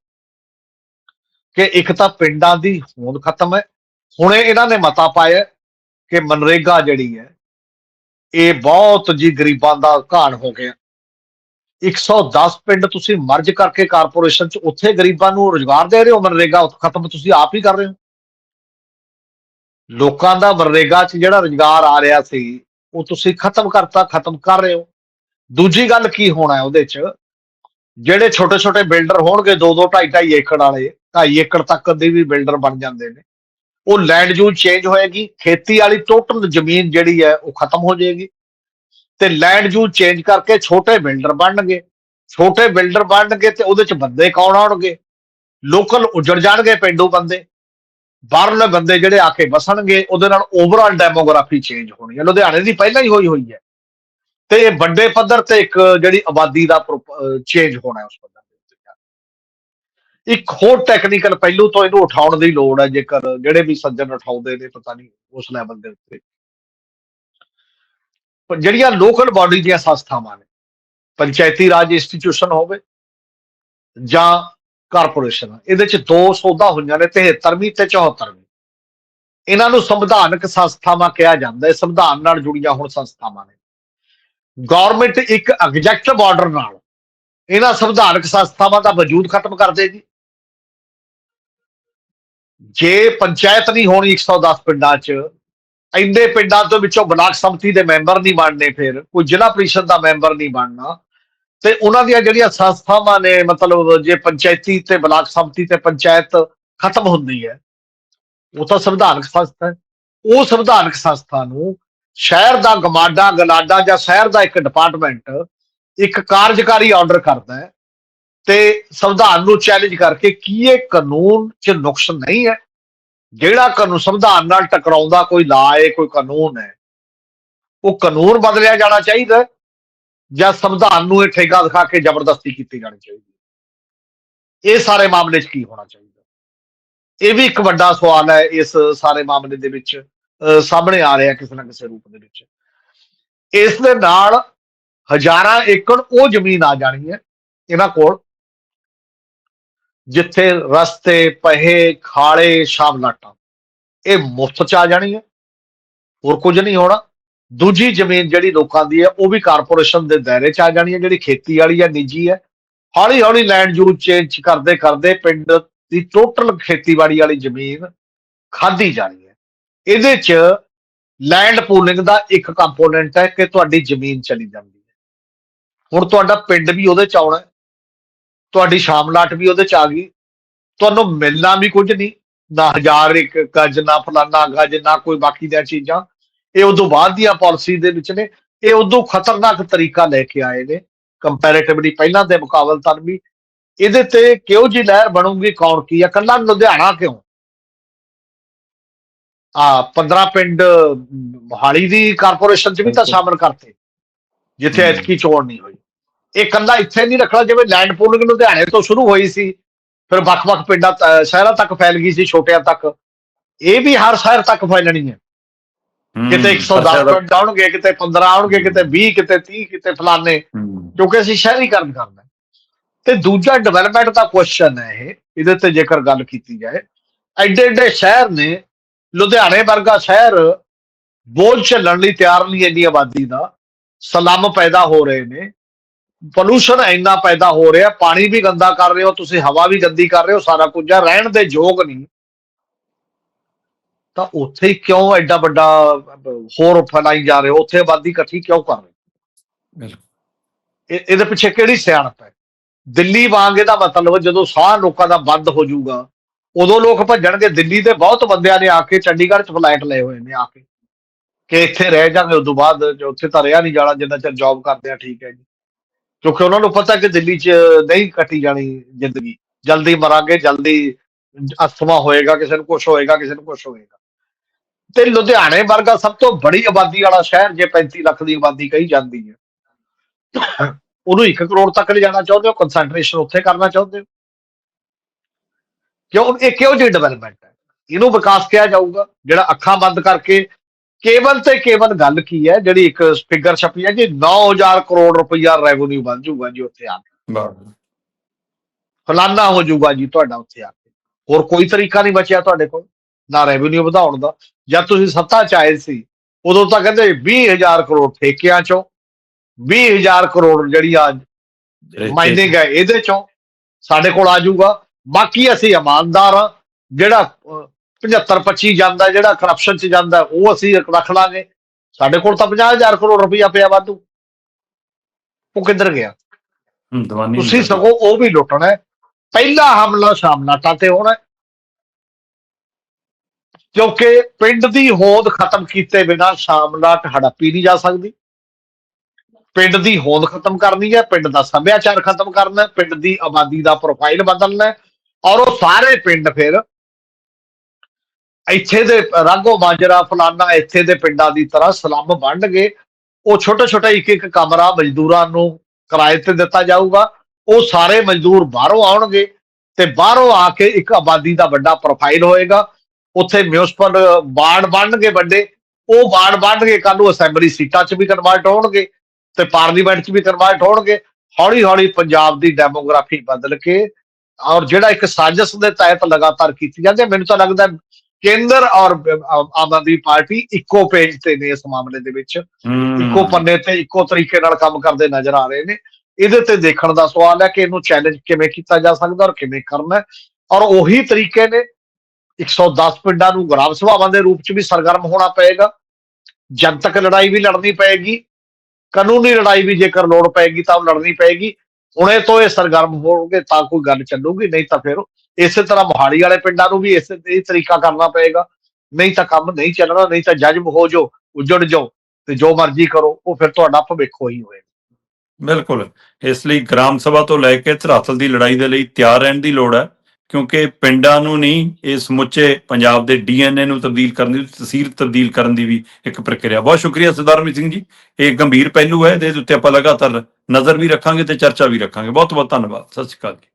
ਕਿ ਇੱਕ ਤਾਂ ਪਿੰਡਾਂ ਦੀ ਹੋਂਦ ਖਤਮ ਹੈ। ਹੁਣੇ ਇਹਨਾਂ ਨੇ ਮਤਾ ਪਾਇਆ ਕਿ ਮਨਰੇਗਾ ਜਿਹੜੀ ਹੈ, ਇਹ ਬਹੁਤ ਜੀ ਗਰੀਬਾਂ ਦਾ ਘਾਣ ਹੋ ਗਿਆ। 110 ਪਿੰਡ ਤੁਸੀਂ ਮਰਜ ਕਰਕੇ ਕਾਰਪੋਰੇਸ਼ਨ ਚ ਉੱਥੇ ਗਰੀਬਾਂ ਨੂੰ ਰੋਜ਼ਗਾਰ ਦੇ ਰਹੇ ਹੋ, ਮਨਰੇਗਾ ਖਤਮ, ਤੁਸੀਂ ਆਪ ਹੀ ਕਰ ਰਹੇ ਹੋ। ਲੋਕਾਂ ਦਾ ਮਨਰੇਗਾ ਚ ਜਿਹੜਾ ਰੋਜ਼ਗਾਰ ਆ ਰਿਹਾ ਸੀ, ਉਹ ਤੁਸੀਂ ਖਤਮ ਕਰਤਾ, ਖਤਮ ਕਰ ਰਹੇ ਹੋ। ਦੂਜੀ ਗੱਲ ਕੀ ਹੋਣਾ ਹੈ ਉਹਦੇ ਚ? ਜਿਹੜੇ ਛੋਟੇ ਛੋਟੇ ਬਿਲਡਰ ਹੋਣਗੇ 2 2 2.5 2.5 ਏਕੜ ਵਾਲੇ 2.5 ਏਕੜ ਤੱਕ ਦੇ ਵੀ ਬਿਲਡਰ ਬਣ ਜਾਂਦੇ ਨੇ। ਉਹ ਲੈਂਡ ਯੂਜ਼ ਚੇਂਜ ਹੋਏਗੀ, ਖੇਤੀ ਵਾਲੀ ਟੋਟਲ ਜ਼ਮੀਨ ਜਿਹੜੀ ਹੈ, ਉਹ ਖਤਮ ਹੋ ਜਾਏਗੀ। ਤੇ ਲੈਂਡ ਯੂਜ਼ ਚੇਂਜ ਕਰਕੇ ਛੋਟੇ ਬਿਲਡਰ ਬਣਨਗੇ। ਛੋਟੇ ਬਿਲਡਰ ਬਣਨਗੇ ਤੇ ਉਹਦੇ ਚ ਬੰਦੇ ਕੌਣ ਆਉਣਗੇ? ਲੋਕਲ ਉੱਜੜ ਜਾਣਗੇ ਪਿੰਡੂ ਬੰਦੇ। ਬਾਹਰਲੇ ਬੰਦੇ ਜਿਹੜੇ ਆ ਕੇ ਵਸਣਗੇ, ਉਹਦੇ ਨਾਲ ਓਵਰਆਲ ਡੈਮੋਗ੍ਰਾਫੀ ਚੇਂਜ ਹੋਣੀ ਹੈ। ਲੁਧਿਆਣੇ ਦੀ ਪਹਿਲਾਂ ਹੀ ਹੋਈ ਹੋਈ ਹੈ। ਤੇ ਇਹ ਵੱਡੇ ਪੱਧਰ ਤੇ ਇੱਕ ਜਿਹੜੀ ਆਬਾਦੀ ਦਾ ਚੇਂਜ ਹੋਣਾ ਹੈ ਉਸ ਪੱਧਰ ਦੇ ਉੱਤੇ। ਇੱਕ ਹੋਰ ਟੈਕਨੀਕਲ ਪਹਿਲੂ ਤੋਂ ਇਹਨੂੰ ਉਠਾਉਣ ਦੀ ਲੋੜ ਹੈ, ਜੇਕਰ ਜਿਹੜੇ ਵੀ ਸੱਜਣ ਉਠਾਉਂਦੇ ਨੇ, ਪਤਾ ਨਹੀਂ ਉਸ ਲੈਵਲ ਦੇ ਉੱਤੇ। ਜਿਹੜੀਆਂ ਲੋਕਲ ਬਾਡੀ ਦੀਆਂ ਸੰਸਥਾਵਾਂ ਨੇ, ਪੰਚਾਇਤੀ ਰਾਜ ਇੰਸਟੀਚਿਊਸ਼ਨ ਹੋਵੇ ਜਾਂ ਕਾਰਪੋਰੇਸ਼ਨ ਇਹਦੇ ਚ ਦੋ ਸੌਦਾ ਹੋਈਆਂ ਨੇ 73ਵੀਂ ਤੇ 74ਵੀਂ ਇਹਨਾਂ ਨੂੰ ਸੰਵਿਧਾਨਕ ਸੰਸਥਾਵਾਂ ਕਿਹਾ ਜਾਂਦਾ ਹੈ ਸੰਵਿਧਾਨ ਨਾਲ ਜੁੜੀਆਂ ਹੁਣ ਸੰਸਥਾਵਾਂ ਨੇ। ਗਵਰਨਮੈਂਟ ਇੱਕ ਐਗਜ਼ੈਕਟਿਵ ਆਰਡਰ ਨਾਲ ਇਹਨਾਂ ਸੰਵਿਧਾਨਕ ਸੰਸਥਾਵਾਂ ਦਾ ਵਜੂਦ ਖਤਮ ਕਰ ਦੇਗੀ। ਜੇ ਪੰਚਾਇਤ ਨਹੀਂ ਹੋਣੀ 110 ਪਿੰਡਾਂ 'ਚ ਇੰਨੇ ਪਿੰਡਾਂ ਤੋਂ ਵਿੱਚੋਂ ਬਲਾਕ ਸੰਮਤੀ ਦੇ ਮੈਂਬਰ ਨਹੀਂ ਬਣਨੇ ਫਿਰ। ਕੋਈ ਜ਼ਿਲ੍ਹਾ ਪ੍ਰੀਸ਼ਦ ਦਾ ਮੈਂਬਰ ਨਹੀਂ ਬਣਨਾ। ਤੇ ਉਹਨਾਂ ਦੀਆਂ ਜਿਹੜੀਆਂ ਸੰਸਥਾਵਾਂ ਨੇ, ਮਤਲਬ ਜੇ ਪੰਚਾਇਤੀ ਤੇ ਬਲਾਕ ਸੰਮਤੀ ਤੇ ਪੰਚਾਇਤ ਖਤਮ ਹੁੰਦੀ ਹੈ, ਉਹ ਤਾਂ ਸੰਵਿਧਾਨਕ ਸੰਸਥਾ ਹੈ। ਉਹ ਸੰਵਿਧਾਨਕ ਸੰਸਥਾ ਨੂੰ ਸ਼ਹਿਰ ਦਾ ਗਮਾਡਾ, ਗਲਾਡਾ ਜਾਂ ਸ਼ਹਿਰ ਦਾ ਇੱਕ ਡਿਪਾਰਟਮੈਂਟ, ਇੱਕ ਕਾਰਜਕਾਰੀ ਆਰਡਰ ਕਰਦਾ ਹੈ ਤੇ ਸੰਵਿਧਾਨ ਨੂੰ ਚੈਲੰਜ ਕਰਕੇ ਕੀ ਇਹ ਕਾਨੂੰਨ 'ਚ ਨੁਕਸ ਨਹੀਂ ਹੈ। ਜਿਹੜਾ ਕਾਨੂੰਨ, ਸੰਵਿਧਾਨ ਨਾਲ ਟਕਰਾਉਂਦਾ ਕੋਈ ਲਾ ਹੈ ਕੋਈ ਕਾਨੂੰਨ ਹੈ, ਉਹ ਕਾਨੂੰਨ ਬਦਲਿਆ ਜਾਣਾ ਚਾਹੀਦਾ ਜਾਂ ਸੰਵਿਧਾਨ ਨੂੰ ਇਹ ਠੇਗਾ ਦਿਖਾ ਕੇ ਜ਼ਬਰਦਸਤੀ ਕੀਤੀ ਜਾਣੀ ਚਾਹੀਦੀ ਇਹ ਸਾਰੇ ਮਾਮਲੇ 'ਚ ਕੀ ਹੋਣਾ ਚਾਹੀਦਾ? ਇਹ ਵੀ ਇੱਕ ਵੱਡਾ ਸਵਾਲ ਹੈ ਇਸ ਸਾਰੇ ਮਾਮਲੇ ਦੇ ਵਿੱਚ ਅਹ ਸਾਹਮਣੇ ਆ ਰਿਹਾ ਕਿਸੇ ਨਾ ਕਿਸੇ ਰੂਪ ਦੇ ਵਿੱਚ। ਇਸ ਦੇ ਨਾਲ ਹਜ਼ਾਰਾਂ ਏਕੜ ਉਹ ਜ਼ਮੀਨ ਆ ਜਾਣੀ ਹੈ, ਇਹਨਾਂ ਕੋਲ ਜਿੱਥੇ ਰਸਤੇ, ਪਹੇ ਖਾਲੇ ਸ਼ਾਮਲਾਟਾਂ ਇਹ ਮੁਫਤ ਚ ਆ ਜਾਣੀ ਹੈ। ਹੋਰ ਕੁਝ ਨਹੀਂ ਹੋਣਾ। ਦੂਜੀ ਜ਼ਮੀਨ ਜਿਹੜੀ ਲੋਕਾਂ ਦੀ ਹੈ, ਉਹ ਵੀ ਕਾਰਪੋਰੇਸ਼ਨ ਦੇ ਦਾਇਰੇ ਚ ਆ ਜਾਣੀ ਹੈ, ਜਿਹੜੀ ਖੇਤੀ ਵਾਲੀ ਹੈ, ਨਿੱਜੀ ਹੈ। ਹੌਲੀ ਹੌਲੀ ਲੈਂਡ ਯੂਜ਼ ਚੇਂਜ ਕਰਦੇ ਕਰਦੇ ਪਿੰਡ ਦੀ ਟੋਟਲ ਖੇਤੀਬਾੜੀ ਵਾਲੀ ਜ਼ਮੀਨ ਖਾਦੀ ਜਾਣੀ ਹੈ। ਇਹਦੇ ਚ ਲੈਂਡ ਪੂਲਿੰਗ ਦਾ ਇੱਕ ਕੰਪੋਨੈਂਟ ਹੈ ਕਿ ਤੁਹਾਡੀ ਜ਼ਮੀਨ ਚਲੀ ਜਾਂਦੀ ਹੈ। ਹੁਣ ਤੁਹਾਡਾ ਪਿੰਡ ਵੀ ਉਹਦੇ ਚ ਆਉਣਾ ਹੈ। ਤੁਹਾਡੀ ਸ਼ਾਮਲਾਟ ਵੀ ਉਹਦੇ ਚ ਆ ਗਈ। ਤੁਹਾਨੂੰ ਮਿਲਣਾ ਵੀ ਕੁਝ ਨਹੀਂ। ਨਾ ਹਜ਼ਾਰ ਇੱਕ ਗਜ ਨਾ ਫਲਾਨਾ ਗਜ ਨਾ ਕੋਈ ਬਾਕੀ ਦੀਆਂ ਚੀਜ਼ਾਂ। ਇਹ ਉਦੋਂ ਬਾਅਦ ਦੀਆਂ ਪਾਲਿਸੀ ਦੇ ਵਿੱਚ ਨੇ। ਇਹ ਉਦੋਂ ਖਤਰਨਾਕ ਤਰੀਕਾ ਲੈ ਕੇ ਆਏ ਨੇ। ਕੰਪੈਰੀਟਿਵਲੀ ਪਹਿਲਾਂ ਦੇ ਮੁਕਾਬਲਤਨ ਵੀ। ਇਹਦੇ ਤੇ ਕਿਉਂ ਜੀ ਲਹਿਰ ਬਣੂਗੀ ਕੌਣ ਕੀ ਆ? ਕੱਲਾ ਲੁਧਿਆਣਾ ਕਿਉਂ? ਆ 15 ਪਿੰਡ ਮੋਹਾਲੀ ਦੀ ਕਾਰਪੋਰੇਸ਼ਨ ਚ ਵੀ ਤਾਂ ਸ਼ਾਮਲ ਕਰਤੇ। ਜਿੱਥੇ। ਐਤਕੀ ਚੋਣ ਨਹੀਂ ਹੋਈ। ਇਹ ਕੱਲਾ ਇੱਥੇ ਨਹੀਂ ਰੱਖਣਾ ਜਿਵੇਂ ਲੈਂਡ ਪੂਲਿੰਗ ਲੁਧਿਆਣੇ ਤੋਂ ਸ਼ੁਰੂ ਹੋਈ ਸੀ ਫਿਰ ਵੱਖ-ਵੱਖ ਪਿੰਡਾਂ ਸ਼ਹਿਰਾਂ ਤੱਕ ਫੈਲ ਗਈ ਸੀ ਛੋਟਿਆਂ ਤੱਕ। ਇਹ ਵੀ ਹਰ ਸ਼ਹਿਰ ਤੱਕ ਫੈਲਣੀ ਹੈ। ਕਿਤੇ 110 ਅੱਛਾ, ਪਿੰਡ ਆਉਣਗੇ ਕਿਤੇ 15 ਆਉਣਗੇ ਕਿਤੇ 20 ਕਿਤੇ 30 ਕਿਤੇ ਫਲਾਣੇ। ਕਿਉਂਕਿ ਅਸੀਂ ਸ਼ਹਿਰੀਕਰਨ ਕਰਨਾ। ਤੇ ਦੂਜਾ ਡਿਵੈਲਪਮੈਂਟ ਦਾ ਕੁਐਸਚਨ ਹੈ ਇਹ ਇਹਦੇ ਤੇ ਜੇਕਰ ਗੱਲ ਕੀਤੀ ਜਾਏ ਐਡੇ ਐਡੇ ਸ਼ਹਿਰ ਨੇ ਲੁਧਿਆਣੇ ਵਰਗਾ ਸ਼ਹਿਰ ਬੋਝ ਝੱਲਣ ਲਈ ਤਿਆਰ ਨਹੀਂ ਇੰਨੀ ਆਬਾਦੀ ਦਾ ਸਲਮ ਪੈਦਾ ਹੋ ਰਹੇ ਨੇ। ਪੋਲੂਸ਼ਨ ਇੰਨਾ ਪੈਦਾ ਹੋ ਰਿਹਾ ਪਾਣੀ ਵੀ ਗੰਦਾ ਕਰ ਰਹੇ ਹੋ ਤੁਸੀਂ ਹਵਾ ਵੀ ਗੰਦੀ ਕਰ ਰਹੇ ਹੋ ਸਾਰਾ ਕੁਝ ਆ ਰਹਿਣ ਦੇ ਯੋਗ ਨਹੀਂ। ਤਾਂ ਉੱਥੇ ਹੀ ਕਿਉਂ ਐਡਾ ਵੱਡਾ ਹੋਰ ਫੈਲਾਈ ਜਾ ਰਹੇ ਹੋ? ਉੱਥੇ ਆਬਾਦੀ ਇਕੱਠੀ ਕਿਉਂ ਕਰ ਰਹੇ? ਬਿਲਕੁਲ। ਇਹਦੇ ਪਿੱਛੇ ਕਿਹੜੀ ਸਿਆਣਪ ਹੈ? ਦਿੱਲੀ ਵਾਂਗ ਇਹਦਾ ਮਤਲਬ ਜਦੋਂ ਸਾਹ ਲੋਕਾਂ ਦਾ ਬੰਦ ਹੋ ਜਾਊਗਾ ਉਦੋਂ ਲੋਕ ਭੱਜਣਗੇ। ਦਿੱਲੀ ਦੇ ਬਹੁਤ ਬੰਦਿਆਂ ਨੇ ਆ ਕੇ ਚੰਡੀਗੜ੍ਹ ਚ ਫਲਾਈਟ ਲਏ ਹੋਏ ਨੇ ਆ ਕੇ। ਕਿ ਇੱਥੇ ਰਹਿ ਜਾਗੇ ਉਦੋਂ ਬਾਅਦ ਜੋ ਉੱਥੇ ਤਾਂ ਰਿਹਾ ਨਹੀਂ ਜਾਣਾ ਜਿੰਨਾ ਚਿਰ ਜੌਬ ਕਰਦੇ ਆ ਠੀਕ ਹੈ ਜੀ। ਕਿਉਂਕਿ ਉਹਨਾਂ ਨੂੰ ਪਤਾ ਕਿ ਦਿੱਲੀ 'ਚ ਨਹੀਂ ਕੱਟੀ ਜਾਣੀ ਜ਼ਿੰਦਗੀ। ਜਲਦੀ ਮਰਾਂਗੇ, ਜਲਦੀ ਅਸਥਮਾ ਹੋਏਗਾ, ਕਿਸੇ ਨੂੰ ਕੁਝ ਹੋਏਗਾ, ਕਿਸੇ ਨੂੰ ਕੁਝ ਹੋਏਗਾ। ਤੇ ਲੁਧਿਆਣੇ ਵਰਗਾ ਸਭ ਤੋਂ ਬੜੀ ਆਬਾਦੀ ਵਾਲਾ ਸ਼ਹਿਰ ਜੇ 35 ਲੱਖ ਦੀ ਆਬਾਦੀ ਕਹੀ ਜਾਂਦੀ ਹੈ। ਉਹਨੂੰ 1 ਕਰੋੜ ਤੱਕ ਲੈ ਜਾਣਾ ਚਾਹੁੰਦੇ ਹੋ? ਕਨਸੈਂਟਰੇਸ਼ਨ ਉੱਥੇ ਕਰਨਾ ਚਾਹੁੰਦੇ ਹੋ? ਕਿਉਂ? ਇਹ ਕਿਉਂ ਜਿਹੀ ਡਿਵੈਲਪਮੈਂਟ ਹੈ? ਇਹਨੂੰ ਵਿਕਾਸ ਕਿਹਾ ਜਾਊਗਾ, ਜਿਹੜਾ ਅੱਖਾਂ ਬੰਦ ਕਰਕੇ ਕੇਵਲ ਤੇ ਕੇਵਲ ਗੱਲ ਕੀ ਹੈ? ਜਿਹੜੀ ਇੱਕ ਫਿਗਰ ਛਪੀ ਹੈ ਕਿ 9000 ਕਰੋੜ ਰੁਪਈਆ ਰੈਵਨਿਊ ਬਣ ਜਾਊਗਾ ਜੀ ਉੱਥੇ ਆ ਕੇ। ਫਲਾਨਾ ਹੋ ਜਾਊਗਾ ਜੀ ਤੁਹਾਡਾ ਉੱਥੇ ਆ ਕੇ। ਹੋਰ ਕੋਈ ਤਰੀਕਾ ਨਹੀਂ ਬਚਿਆ ਤੁਹਾਡੇ ਕੋਲ ਨਾ ਰੈਵਨਿਊ ਵਧਾਉਣ ਦਾ। ਜਦ ਤੁਸੀਂ ਸੱਤਾ ਚ ਆਏ ਸੀ ਉਦੋਂ ਤਾਂ ਕਹਿੰਦੇ 20000 ਕਰੋੜ ਠੇਕਿਆਂ ਚੋਂ 20000 ਕਰੋੜ ਜਿਹੜੀਆਂ ਮਾਈਨਿੰਗ ਹੈ ਇਹਦੇ ਚੋਂ ਸਾਡੇ ਕੋਲ ਆ ਜਾਊਗਾ। ਬਾਕੀ ਅਸੀਂ ਇਮਾਨਦਾਰ ਆ ਜਿਹੜਾ 75 25 ਜਾਂਦਾ ਜਿਹੜਾ ਕਰਪਸ਼ਨ ਚ ਜਾਂਦਾ ਉਹ ਅਸੀਂ ਰੱਖ ਲਾਂਗੇ। ਸਾਡੇ ਕੋਲ ਤਾਂ 50000 ਕਰੋੜ ਰੁਪਇਆ ਪਿਆ ਵਾਧੂ। ਉਹ ਕਿੱਧਰ ਗਿਆ? ਦੀਵਾਨੀ ਤੁਸੀਂ ਸਗੋਂ ਉਹ ਵੀ ਲੁੱਟਣਾ ਹੈ। ਪਹਿਲਾ ਹਮਲਾ ਸ਼ਾਮਲਾਟਾਂ ਤੇ ਹੋਣਾ। ਕਿਉਂਕਿ ਪਿੰਡ ਦੀ ਹੋਂਦ ਖਤਮ ਕੀਤੇ ਬਿਨਾ ਸ਼ਾਮਲਾਟ ਹੜੱਪੀ ਨਹੀਂ ਜਾ ਸਕਦੀ। ਪਿੰਡ ਦੀ ਹੋਂਦ ਖਤਮ ਕਰਨੀ ਹੈ ਪਿੰਡ ਦਾ ਸੱਭਿਆਚਾਰ ਖਤਮ ਕਰਨਾ ਹੈ ਪਿੰਡ ਦੀ ਆਬਾਦੀ ਦਾ ਪ੍ਰੋਫਾਈਲ ਬਦਲਣਾ ਹੈ। ਔਰ ਉਹ ਸਾਰੇ ਪਿੰਡ ਫਿਰ ਇੱਥੇ ਦੇ ਰਾਗੋ ਮਾਜਰਾ ਫਲਾਨਾ ਇੱਥੇ ਦੇ ਪਿੰਡਾਂ ਦੀ ਤਰ੍ਹਾਂ ਸਲੱਮ ਬਣ ਗਏ ਉਹ ਛੋਟਾ ਛੋਟਾ ਇੱਕ ਇੱਕ ਕਮਰਾ ਮਜ਼ਦੂਰਾਂ ਨੂੰ ਕਿਰਾਏ ਤੇ ਦਿੱਤਾ ਜਾਊਗਾ। ਉਹ ਸਾਰੇ ਮਜ਼ਦੂਰ ਬਾਹਰੋਂ ਆਉਣਗੇ ਤੇ ਬਾਹਰੋਂ ਆ ਕੇ ਇੱਕ ਆਬਾਦੀ ਦਾ ਵੱਡਾ ਪ੍ਰੋਫਾਈਲ ਹੋਏਗਾ। ਉੱਥੇ ਮਿਊਨਿਸਪਲ ਵਾਰਡ ਬਣਨਗੇ ਵੱਡੇ। ਉਹ ਵਾਰਡ ਬਣ ਬਣਨਗੇ ਕੱਲ ਨੂੰ ਅਸੈਂਬਲੀ ਸੀਟਾਂ 'ਚ ਵੀ ਕਨਵਰਟ ਹੋਣਗੇ ਤੇ ਪਾਰਲੀਮੈਂਟ 'ਚ ਵੀ ਕਨਵਰਟ ਹੋਣਗੇ। ਹੌਲੀ ਹੌਲੀ ਪੰਜਾਬ ਦੀ ਡੈਮੋਗ੍ਰਾਫੀ ਬਦਲ ਕੇ ਔਰ ਜਿਹੜਾ ਇੱਕ ਸਾਜ਼ਿਸ਼ ਦੇ ਤਹਿਤ ਲਗਾਤਾਰ ਕੀਤੀ ਜਾਂਦੀ ਹੈ, ਮੈਨੂੰ ਤਾਂ ਲੱਗਦਾ ਕੇਂਦਰ ਔਰ ਆਮ ਆਦਮੀ ਪਾਰਟੀ ਇੱਕੋ ਪੇਜ ਤੇ ਨੇ ਇਸ ਮਾਮਲੇ ਦੇ ਵਿੱਚ। ਇੱਕੋ ਪੰਨੇ ਤੇ ਇੱਕੋ ਤਰੀਕੇ ਨਾਲ ਕੰਮ ਕਰਦੇ ਨਜ਼ਰ ਆ ਰਹੇ ਨੇ। ਇਹਦੇ ਤੇ ਦੇਖਣ ਦਾ ਸਵਾਲ ਹੈ ਕਿ ਇਹਨੂੰ ਚੈਲੰਜ ਕਿਵੇਂ ਕੀਤਾ ਜਾ ਸਕਦਾ ਔਰ ਕਿਵੇਂ ਕਰਨਾ ਔਰ ਉਹੀ ਤਰੀਕੇ ਨੇ 110 ਪਿੰਡਾਂ ਨੂੰ ਗ੍ਰਾਮ ਸਭਾਵਾਂ ਦੇ ਰੂਪ ਚ ਵੀ ਸਰਗਰਮ ਹੋਣਾ ਪਏਗਾ। ਜਨਤਕ ਲੜਾਈ ਵੀ ਲੜਨੀ ਪਏਗੀ। ਕਾਨੂੰਨੀ ਲੜਾਈ ਵੀ ਜੇਕਰ ਲੋੜ ਪਏਗੀ ਤਾਂ ਉਹ ਲੜਨੀ ਪਏਗੀ। ਹੁਣੇ ਤੋਂ ਇਹ ਸਰਗਰਮ ਹੋਣਗੇ ਤਾਂ ਕੋਈ ਗੱਲ ਚੱਲੂਗੀ ਨਹੀਂ ਤਾਂ ਫਿਰ ਇਸੇ ਤਰ੍ਹਾਂ ਮੋਹਾਲੀ ਵਾਲੇ ਪਿੰਡਾਂ ਨੂੰ ਵੀ ਇਸੇ ਇਹ ਤਰੀਕਾ ਕਰਨਾ ਪਏਗਾ। ਨਹੀਂ ਤਾਂ ਕੰਮ ਨਹੀਂ ਚੱਲਣਾ, ਨਹੀਂ ਤਾਂ ਜਜ਼ਬ ਹੋ ਜਾਓ, ਉਜੜ ਜਾਓ ਤੇ ਜੋ ਮਰਜ਼ੀ ਕਰੋ, ਉਹ ਫਿਰ ਤੁਹਾਡਾ ਭਵਿੱਖ ਹੀ ਹੋਏਗਾ। ਬਿਲਕੁਲ। ਇਸ ਲਈ ਗ੍ਰਾਮ ਸਭਾ ਤੋਂ ਲੈ ਕੇ ਧਰਾਤਲ ਦੀ ਲੜਾਈ ਦੇ ਲਈ ਤਿਆਰ ਰਹਿਣ ਦੀ ਲੋੜ ਹੈ, ਕਿਉਂਕਿ ਪਿੰਡਾਂ ਨੂੰ ਨਹੀਂ ਇਹ ਸਮੁੱਚੇ ਪੰਜਾਬ ਦੇ ਡੀਐਨਏ ਨੂੰ ਤਬਦੀਲ ਕਰਨ ਦੀ ਤਸਵੀਰ ਤਬਦੀਲ ਕਰਨ ਦੀ ਵੀ ਇੱਕ ਪ੍ਰਕਿਰਿਆ। ਬਹੁਤ ਸ਼ੁਕਰੀਆ ਸਰਦਾਰ ਸਿੰਘ ਜੀ। ਇਹ ਗੰਭੀਰ ਪਹਿਲੂ ਹੈ, ਇਹਦੇ ਉੱਤੇ ਆਪਾਂ ਲਗਾਤਾਰ ਨਜ਼ਰ ਵੀ ਰੱਖਾਂਗੇ ਤੇ ਚਰਚਾ ਵੀ ਰੱਖਾਂਗੇ। ਬਹੁਤ ਬਹੁਤ ਧੰਨਵਾਦ। ਸਤਿ ਸ਼੍ਰੀ ਅਕਾਲ ਜੀ।